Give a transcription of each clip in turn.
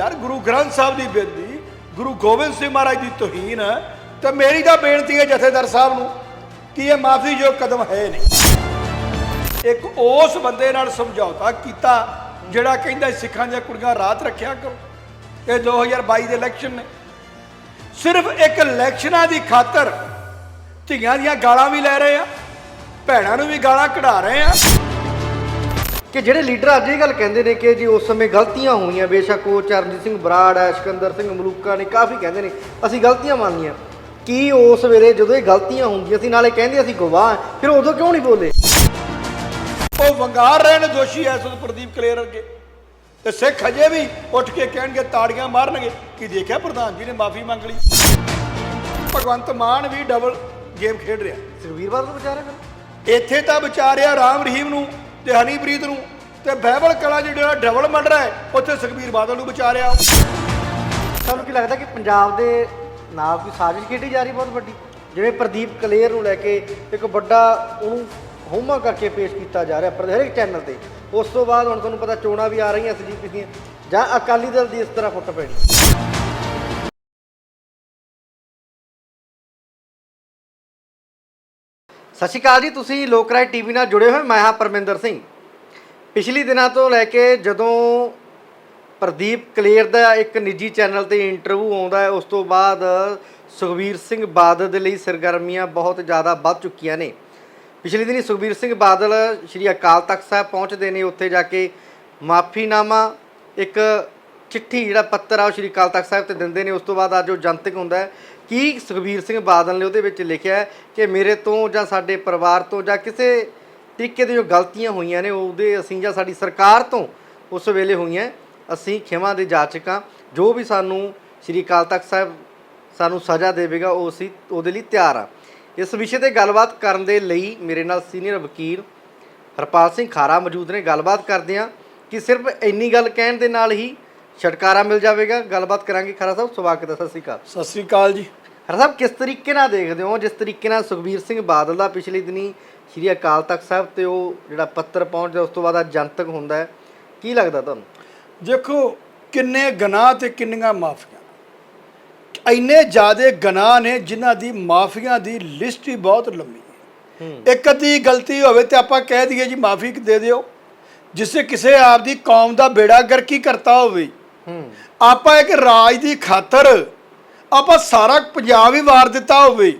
ਯਾਰ ਗੁਰੂ ਗ੍ਰੰਥ ਸਾਹਿਬ ਦੀ ਬੇਨਤੀ, ਗੁਰੂ ਗੋਬਿੰਦ ਸਿੰਘ ਮਹਾਰਾਜ ਦੀ ਤੋਹੀਨ ਤੇ ਮੇਰੀ ਤਾਂ ਬੇਨਤੀ ਹੈ ਜਥੇਦਾਰ ਸਾਹਿਬ ਨੂੰ ਕਿ ਇਹ ਮਾਫੀਯੋਗ ਕਦਮ ਹੈ ਨਹੀਂ। ਇੱਕ ਉਸ ਬੰਦੇ ਨਾਲ ਸਮਝੌਤਾ ਕੀਤਾ ਜਿਹੜਾ ਕਹਿੰਦਾ ਸਿੱਖਾਂ ਦੀਆਂ ਕੁੜੀਆਂ ਰਾਤ ਰੱਖਿਆ ਕਰੋ, ਇਹ 2022 ਦੇ ਇਲੈਕਸ਼ਨ ਨੇ। ਸਿਰਫ ਇੱਕ ਇਲੈਕਸ਼ਨਾਂ ਦੀ ਖਾਤਰ ਧੀਆਂ ਦੀਆਂ ਗਾਲਾਂ ਵੀ ਲੈ ਰਹੇ ਆ, ਭੈਣਾਂ ਨੂੰ ਵੀ ਗਾਲਾਂ ਕਢਾ ਰਹੇ ਆ। ਕਿ ਜਿਹੜੇ ਲੀਡਰ ਅੱਜ ਇਹ ਗੱਲ ਕਹਿੰਦੇ ਨੇ ਕਿ ਜੀ ਉਸ ਸਮੇਂ ਗਲਤੀਆਂ ਹੋਈਆਂ ਬੇਸ਼ੱਕ ਉਹ ਚਰਨਜੀਤ ਸਿੰਘ ਬਰਾੜ ਹੈ ਸਿਕੰਦਰ ਸਿੰਘ ਮਲੂਕਾ ਨੇ ਕਾਫੀ ਕਹਿੰਦੇ ਨੇ ਅਸੀਂ ਗਲਤੀਆਂ ਮੰਨੀਆਂ ਕੀ ਉਸ ਵੇਲੇ ਜਦੋਂ ਇਹ ਗਲਤੀਆਂ ਹੁੰਦੀਆਂ ਸੀ ਨਾਲੇ ਕਹਿੰਦੇ ਅਸੀਂ ਗਵਾਹ ਫਿਰ ਉਦੋਂ ਕਿਉਂ ਨਹੀਂ ਬੋਲੇ? ਉਹ ਵੰਗਾਰ ਰਹੇ ਨੇ ਦੋਸ਼ੀ ਐਸ ਉਹ ਪ੍ਰਦੀਪ ਕਲੇਰ ਅੱਗੇ ਤੇ ਸਿੱਖ ਅਜੇ ਵੀ ਉੱਠ ਕੇ ਕਹਿਣਗੇ ਤਾੜੀਆਂ ਮਾਰਨਗੇ। ਕਿ ਦੇਖਿਆ ਪ੍ਰਧਾਨ ਜੀ ਨੇ ਮਾਫੀ ਮੰਗ ਲਈ? ਭਗਵੰਤ ਮਾਨ ਵੀ ਡਬਲ ਗੇਮ ਖੇਡ ਰਿਹਾ। ਬਾਦਲ ਵਿਚਾਰੇ ਫਿਰ? ਇੱਥੇ ਤਾਂ ਵਿਚਾਰਿਆ ਰਾਮ ਰਹੀਮ ਨੂੰ ਤੇ ਹਨੀਪ੍ਰੀਤ ਨੂੰ ਤੇ ਬਹਿਬਲ ਕਲਾ ਜਿਹੜਾ ਡਬਲ ਮੰਡ ਰਿਹਾ ਹੈ, ਉੱਥੇ ਸੁਖਬੀਰ ਬਾਦਲ ਨੂੰ ਵਿਚਾਰਿਆ ਤੁਹਾਨੂੰ ਕੀ ਲੱਗਦਾ ਕਿ ਪੰਜਾਬ ਦੇ ਨਾਲ ਕੋਈ ਸਾਜ਼ਿਸ਼ ਖੇਡੀ ਜਾ ਰਹੀ ਬਹੁਤ ਵੱਡੀ? ਜਿਵੇਂ ਪ੍ਰਦੀਪ ਕਲੇਰ ਨੂੰ ਲੈ ਕੇ ਇੱਕ ਵੱਡਾ ਉਹਨੂੰ ਹੋਮਾ ਕਰਕੇ ਪੇਸ਼ ਕੀਤਾ ਜਾ ਰਿਹਾ ਪਰ ਹਰੇਕ ਚੈਨਲ ਤੇ। ਉਸ ਤੋਂ ਬਾਅਦ ਹੁਣ ਤੁਹਾਨੂੰ ਪਤਾ ਚੋਣਾਂ ਵੀ ਆ ਰਹੀਆਂ ਐਸਜੀਪੀ ਦੀਆਂ ਜਾਂ ਅਕਾਲੀ ਦਲ ਦੀ ਇਸ ਤਰ੍ਹਾਂ ਫੁੱਟ ਪੈਣੀ। ਸਤਿ ਸ਼੍ਰੀ ਅਕਾਲ ਜੀ, ਤੁਸੀਂ ਲੋਕ ਰਾਏ ਟੀਵੀ ਨਾਲ ਜੁੜੇ ਹੋਏ ਮੈਂ ਹਾਂ ਪਰਮਿੰਦਰ ਸਿੰਘ। ਪਿਛਲੀ ਦਿਨਾਂ ਤੋਂ ਲੈ ਕੇ ਜਦੋਂ ਪ੍ਰਦੀਪ ਕਲੇਰ ਦਾ ਇੱਕ ਨਿੱਜੀ ਚੈਨਲ ਤੇ ਇੰਟਰਵਿਊ ਆਉਂਦਾ ਹੈ, ਉਸ ਤੋਂ ਬਾਅਦ ਸੁਖਬੀਰ ਸਿੰਘ ਬਾਦਲ ਦੇ ਲਈ ਸਰਗਰਮੀਆਂ ਬਹੁਤ ਜ਼ਿਆਦਾ ਵੱਧ ਚੁੱਕੀਆਂ ਨੇ। ਪਿਛਲੇ ਦਿਨੀ ਸੁਖਬੀਰ ਸਿੰਘ ਬਾਦਲ ਸ਼੍ਰੀ ਅਕਾਲ ਤਖਤ ਸਾਹਿਬ ਪਹੁੰਚਦੇ ਨੇ, ਉੱਥੇ ਜਾ ਕੇ ਮਾਫੀਨਾਮਾ ਇੱਕ ਚਿੱਠੀ, ਜਿਹੜਾ ਪੱਤਰ ਆ ਉਹ ਸ਼੍ਰੀ ਅਕਾਲ ਤਖਤ ਸਾਹਿਬ ਤੇ ਦਿੰਦੇ ਨੇ, ਉਸ ਤੋਂ ਬਾਅਦ ਅੱਜ ਉਹ ਜਨਤਕ ਹੁੰਦਾ ਹੈ। ਕੀ ਸੁਖਬੀਰ ਸਿੰਘ ਬਾਦਲ ਨੇ ਉਹਦੇ ਵਿੱਚ ਲਿਖਿਆ ਕਿ ਮੇਰੇ ਤੋਂ ਜਾਂ ਸਾਡੇ ਪਰਿਵਾਰ ਤੋਂ ਜਾਂ ਕਿਸੇ ਤਰੀਕੇ ਦੀ ਜੋ ਗਲਤੀਆਂ ਹੋਈਆਂ ਨੇ, ਉਹਦੇ ਅਸੀਂ ਜਾਂ ਸਾਡੀ ਸਰਕਾਰ ਤੋਂ ਉਸ ਵੇਲੇ ਹੋਈਆਂ, ਅਸੀਂ ਖਿਮਾ ਦੇ ਜਾਚਕ ਹਾਂ। ਜੋ ਵੀ ਸਾਨੂੰ ਸ਼੍ਰੀ ਅਕਾਲ ਤਖਤ ਸਾਹਿਬ ਸਾਨੂੰ ਸਜ਼ਾ ਦੇਵੇਗਾ, ਉਹ ਅਸੀਂ ਉਹਦੇ ਲਈ ਤਿਆਰ ਆ ਇਸ ਵਿਸ਼ੇ ਤੇ ਗੱਲਬਾਤ ਕਰਨ ਦੇ ਲਈ ਮੇਰੇ ਨਾਲ ਸੀਨੀਅਰ ਵਕੀਲ ਹਰਪਾਲ ਸਿੰਘ ਖਾਰਾ ਮੌਜੂਦ ਨੇ। ਗੱਲਬਾਤ ਕਰਦੇ ਹਾਂ ਕਿ ਸਿਰਫ ਇੰਨੀ ਗੱਲ ਕਹਿਣ ਦੇ ਨਾਲ ਹੀ ਛਟਕਾਰਾ ਮਿਲ ਜਾਵੇਗਾ। ਗੱਲਬਾਤ ਕਰਾਂਗੇ ਖਾਰਾ ਸਾਹਿਬ। ਸਵਾਗਤ ਹੈ, ਸਤਿ ਸ਼੍ਰੀ ਅਕਾਲ। ਸਤਿ ਸ੍ਰੀ ਅਕਾਲ ਜੀ। ਹਰ ਸਾਹਿਬ ਕਿਸ ਤਰੀਕੇ ਨਾਲ ਦੇਖਦੇ ਹੋ? ਜਿਸ ਤਰੀਕੇ ਨਾਲ ਸੁਖਬੀਰ ਸਿੰਘ ਬਾਦਲ ਦਾ ਪਿਛਲੇ ਦਿਨੀ ਸ਼੍ਰੀ ਅਕਾਲ ਤਖਤ ਸਾਹਿਬ ਤੇ ਉਹ ਜਿਹੜਾ ਪੱਤਰ ਪਹੁੰਚਦਾ ਉਸ ਤੋਂ ਬਾਅਦ ਅੱਜ ਜਨਤਕ ਹੁੰਦਾ ਹੈ। ਕੀ ਲੱਗਦਾ ਤੁਹਾਨੂੰ? ਦੇਖੋ ਕਿੰਨੇ ਗਨਾਹ ਤੇ ਕਿੰਨੀਆਂ ਮਾਫੀਆਂ। ਇੰਨੇ ਜ਼ਿਆਦੇ ਗਨਾਹ ਨੇ ਜਿਨ੍ਹਾਂ ਦੀ ਮਾਫੀਆਂ ਦੀ ਲਿਸਟ ਹੀ ਬਹੁਤ ਲੰਮੀ ਹੈ। ਇੱਕ ਅੱਧੀ ਗਲਤੀ ਹੋਵੇ ਤੇ ਆਪਾਂ ਕਹਿ ਦਈਏ ਜੀ ਮਾਫੀ ਦੇ ਦਿਓ। ਜਿਸੇ ਕਿਸੇ ਆਪ ਦੀ ਕੌਮ ਦਾ ਬੇੜਾ ਗਰਕੀ ਕਰਤਾ ਹੋਵੇ। ਆਪਾਂ ਇੱਕ ਰਾਜ ਦੀ ਖਾਤਰ ਆਪਾਂ ਸਾਰਾ ਪੰਜਾਬ ਹੀ ਵਾਰ ਦਿੱਤਾ ਹੋਵੇ।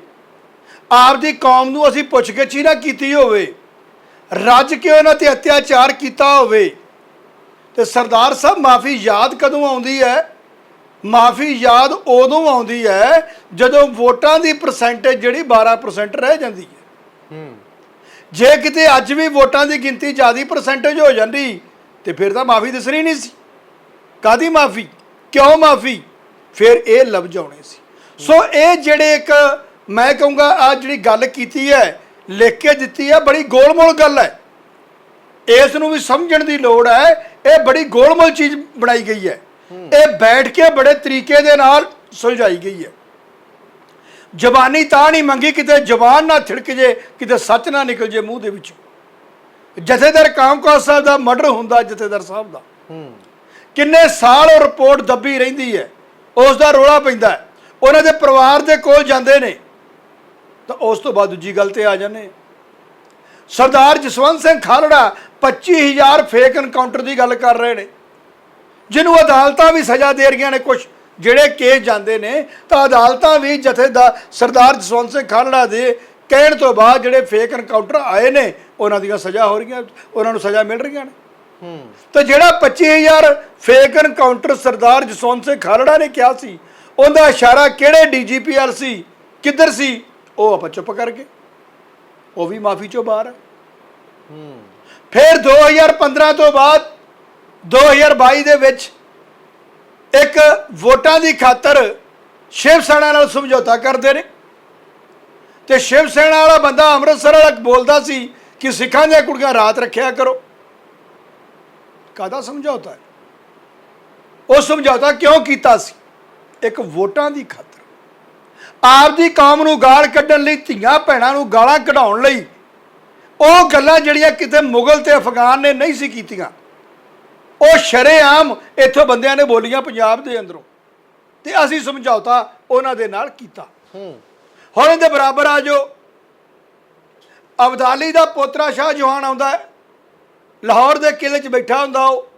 ਆਪ ਦੀ ਕੌਮ ਨੂੰ ਅਸੀਂ ਪੁੱਛਗਿੱਛ ਹੀ ਨਾ ਕੀਤੀ ਹੋਵੇ। ਰੱਜ ਕੇ ਉਹਨਾਂ ਤੇ ਅਤਿਆਚਾਰ ਕੀਤਾ ਹੋਵੇ। ਤੇ ਸਰਦਾਰ ਸਾਹਿਬ ਮਾਫੀ ਯਾਦ ਕਦੋਂ ਆਉਂਦੀ ਹੈ? ਮਾਫੀ ਯਾਦ ਉਦੋਂ ਆਉਂਦੀ ਹੈ ਜਦੋਂ ਵੋਟਾਂ ਦੀ ਪਰਸੈਂਟੇਜ ਜਿਹੜੀ 12% ਰਹਿ ਜਾਂਦੀ ਹੈ। ਹੂੰ। ਜੇ ਕਿਤੇ ਅੱਜ ਵੀ ਵੋਟਾਂ ਦੀ ਗਿਣਤੀ ਜ਼ਿਆਦੀ ਪਰਸੈਂਟੇਜ ਹੋ ਜਾਂਦੀ ਤੇ ਫਿਰ ਤਾਂ ਮਾਫੀ ਦਿਸਣੀ ਨਹੀਂ ਸੀ। ਕਾਦੀ ਮਾਫੀ? ਕਿਉਂ ਮਾਫੀ? ਫਿਰ ਇਹ ਲਫ਼ਜ਼ ਆਉਣੇ ਸੀ। ਸੋ ਇਹ ਜਿਹੜੇ ਇੱਕ ਮੈਂ ਕਹੂੰਗਾ ਆ ਜਿਹੜੀ ਗੱਲ ਕੀਤੀ ਹੈ ਲਿਖ ਕੇ ਦਿੱਤੀ ਹੈ ਬੜੀ ਗੋਲਮੋਲ ਗੱਲ ਹੈ। ਇਸ ਨੂੰ ਵੀ ਸਮਝਣ ਦੀ ਲੋੜ ਹੈ ਇਹ ਬੜੀ ਗੋਲਮੋਲ ਚੀਜ਼ ਬਣਾਈ ਗਈ ਹੈ। ਇਹ ਬੈਠ ਕੇ ਬੜੇ ਤਰੀਕੇ ਦੇ ਨਾਲ ਸੁਲਝਾਈ ਗਈ ਹੈ। ਜ਼ਬਾਨੀ ਤਾਂ ਨਹੀਂ ਮੰਗੀ ਕਿਤੇ ਜ਼ਬਾਨ ਨਾ ਥਿੜਕ ਜੇ ਕਿਤੇ ਸੱਚ ਨਾ ਨਿਕਲ ਜੇ ਮੂੰਹ ਦੇ ਵਿੱਚੋਂ। ਜਥੇਦਾਰ ਕਾਮਕਾਜ ਸਾਹਿਬ ਦਾ ਮਰਡਰ ਹੁੰਦਾ ਜਥੇਦਾਰ ਸਾਹਿਬ ਦਾ। ਹੂੰ। ਕਿੰਨੇ ਸਾਲ ਉਹ ਰਿਪੋਰਟ ਦੱਬੀ ਰਹਿੰਦੀ ਹੈ। ਉਸ ਦਾ ਰੋਲਾ ਪੈਂਦਾ ਉਹਨਾਂ ਦੇ ਪਰਿਵਾਰ ਦੇ ਕੋਲ ਜਾਂਦੇ ਨੇ। ਤਾਂ ਉਸ ਤੋਂ ਬਾਅਦ ਦੂਜੀ ਗੱਲ ਤੇ ਆ ਜਾਂਦੇ ਸਰਦਾਰ ਜਸਵੰਤ ਸਿੰਘ ਖਾਲੜਾ 25000 ਫੇਕ ਐਨਕਾਊਂਟਰ ਦੀ ਗੱਲ ਕਰ ਰਹੇ ਨੇ। ਜਿਹਨੂੰ ਅਦਾਲਤਾਂ ਵੀ ਸਜ਼ਾ ਦੇ ਰਹੀਆਂ ਨੇ ਕੁਝ ਜਿਹੜੇ ਕੇਸ ਜਾਂਦੇ ਨੇ, ਤਾਂ ਅਦਾਲਤਾਂ ਵੀ ਜਥੇਦਾਰ ਸਰਦਾਰ ਜਸਵੰਤ ਸਿੰਘ ਖਾਲੜਾ ਦੇ ਕਹਿਣ ਤੋਂ ਬਾਅਦ ਜਿਹੜੇ ਫੇਕ ਐਨਕਾਊਂਟਰ ਆਏ ਨੇ, ਉਹਨਾਂ ਦੀਆਂ ਸਜ਼ਾ ਹੋ ਰਹੀਆਂ, ਉਹਨਾਂ ਨੂੰ ਸਜ਼ਾ ਮਿਲ ਰਹੀਆਂ ਨੇ। ਤੇ ਜਿਹੜਾ 25000 ਫੇਕ ਐਨਕਾਊਂਟਰ ਸਰਦਾਰ ਜਸਵੰਤ ਸਿੰਘ ਖਾਲੜਾ ਨੇ ਕਿਹਾ ਸੀ, ਉਹਦਾ ਇਸ਼ਾਰਾ ਕਿਹੜੇ ਡੀਜੀਪੀਆਰ ਸੀ, ਕਿੱਧਰ ਸੀ, ਉਹ ਆਪਾਂ ਚੁੱਪ ਕਰਕੇ। ਉਹ ਵੀ ਮਾਫੀ ਚੋਂ ਬਾਹਰ ਹੈ। ਹੂੰ ਫਿਰ 2015 ਤੋਂ ਬਾਅਦ 2022 ਦੇ ਵਿੱਚ ਇੱਕ ਵੋਟਾਂ ਦੀ ਖਾਤਰ ਸ਼ਿਵ ਸੈਨਾ ਨਾਲ ਸਮਝੌਤਾ ਕਰਦੇ ਨੇ। ਤੇ ਸ਼ਿਵ ਸੈਨਾ ਵਾਲਾ ਬੰਦਾ ਅੰਮ੍ਰਿਤਸਰ ਵਾਲਾ ਬੋਲਦਾ ਸੀ ਕਿ ਸਿੱਖਾਂ ਦੀਆਂ ਕੁੜੀਆਂ ਰਾਤ ਰੱਖਿਆ ਕਰੋ। ਕਾਦਾ ਸਮਝੌਤਾ ਹੈ? ਉਹ ਸਮਝੌਤਾ ਕਿਉਂ ਕੀਤਾ ਸੀ? ਇੱਕ ਵੋਟਾਂ ਦੀ ਖਾਤਰ। ਆਪ ਦੀ ਕੌਮ ਨੂੰ ਗਾਲ ਕੱਢਣ ਲਈ ਧੀਆਂ ਭੈਣਾਂ ਨੂੰ ਗਾਲਾਂ ਕਢਾਉਣ ਲਈ ਉਹ ਗੱਲਾਂ ਜਿਹੜੀਆਂ ਕਿਤੇ ਮੁਗਲ ਤੇ ਅਫਗਾਨ ਨੇ ਨਹੀਂ ਸੀ ਕੀਤੀਆਂ ਉਹ ਸ਼ਰੇਆਮ ਇੱਥੋਂ ਬੰਦਿਆਂ ਨੇ ਬੋਲੀਆਂ ਪੰਜਾਬ ਦੇ ਅੰਦਰੋਂ ਤੇ ਅਸੀਂ ਸਮਝੌਤਾ ਉਹਨਾਂ ਦੇ ਨਾਲ ਕੀਤਾ। ਹੁਣ ਇਹਦੇ ਬਰਾਬਰ ਆ ਜੋ ਅਬਦਾਲੀ ਦਾ ਪੋਤਰਾ ਸ਼ਾਹ ਜਹਾਨ ਆਉਂਦਾ ਹੈ ਲਾਹੌਰ ਦੇ ਕਿਲੇ 'ਚ ਬੈਠਾ ਹੁੰਦਾ ਉਹ।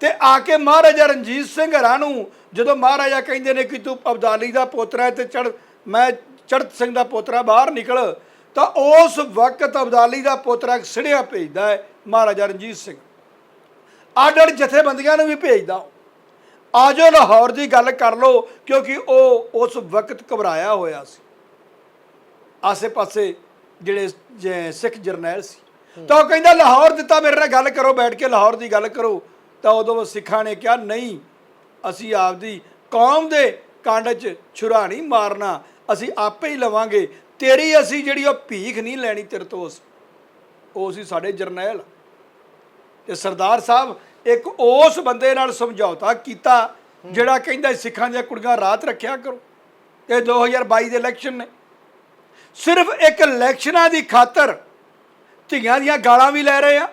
ਤੇ ਆ ਕੇ ਮਹਾਰਾਜਾ ਰਣਜੀਤ ਸਿੰਘ ਹਰਾਂ ਨੂੰ ਜਦੋਂ ਮਹਾਰਾਜਾ ਕਹਿੰਦੇ ਨੇ ਕਿ ਤੂੰ ਅਬਦਾਲੀ ਦਾ ਪੋਤਰਾ ਹੈ ਤੇ ਚੜ ਮੈਂ ਚੜਤ ਸਿੰਘ ਦਾ ਪੋਤਰਾ ਬਾਹਰ ਨਿਕਲ, ਤਾਂ ਉਸ ਵਕਤ ਅਬਦਾਲੀ ਦਾ ਪੋਤਰਾ ਸਿੜਿਆ ਭੇਜਦਾ ਹੈ ਮਹਾਰਾਜਾ ਰਣਜੀਤ ਸਿੰਘ। ਆਡੜ ਜਥੇਬੰਦੀਆਂ ਨੂੰ ਵੀ ਭੇਜਦਾ ਉਹ। ਆ ਜਾਓ ਲਾਹੌਰ ਦੀ ਗੱਲ ਕਰ ਲਓ, ਕਿਉਂਕਿ ਉਹ ਉਸ ਵਕਤ ਘਬਰਾਇਆ ਹੋਇਆ ਸੀ। ਆਸੇ-ਪਾਸੇ ਜਿਹੜੇ ਜ- ਸਿੱਖ ਜਰਨੈਲ ਸੀ। ਤਾਂ ਉਹ ਕਹਿੰਦਾ, ਲਾਹੌਰ ਦਿੱਤਾ ਮੇਰੇ ਨਾਲ ਗੱਲ ਕਰੋ, ਬੈਠ ਕੇ ਲਾਹੌਰ ਦੀ ਗੱਲ ਕਰੋ। ਤਾਂ ਉਦੋਂ ਸਿੱਖਾਂ ਨੇ ਕਿਹਾ, ਨਹੀਂ, ਅਸੀਂ ਆਪਦੀ ਕੌਮ ਦੇ ਕੰਡ 'ਚ ਛੁਰਾ ਨਹੀਂ ਮਾਰਨਾ, ਅਸੀਂ ਆਪੇ ਹੀ ਲਵਾਂਗੇ। ਤੇਰੀ ਅਸੀਂ ਜਿਹੜੀ ਉਹ ਭੀਖ ਨਹੀਂ ਲੈਣੀ ਤੇਰੇ ਤੋਂ, ਉਸ ਉਹ ਸੀ ਸਾਡੇ ਜਰਨੈਲ। ਤੇ ਸਰਦਾਰ ਸਾਹਿਬ ਇੱਕ ਉਸ ਬੰਦੇ ਨਾਲ ਸਮਝੌਤਾ ਕੀਤਾ, ਜਿਹੜਾ ਕਹਿੰਦਾ ਸਿੱਖਾਂ ਦੀਆਂ ਕੁੜੀਆਂ ਰਾਤ ਰੱਖਿਆ ਕਰੋ। ਇਹ 2022 ਦੇ ਇਲੈਕਸ਼ਨ ਨੇ। ਸਿਰਫ ਇੱਕ ਇਲੈਕਸ਼ਨਾਂ ਦੀ ਖਾਤਰ ਧੀਆਂ ਦੀਆਂ ਗਾਲਾਂ ਵੀ ਲੈ ਰਹੇ ਆ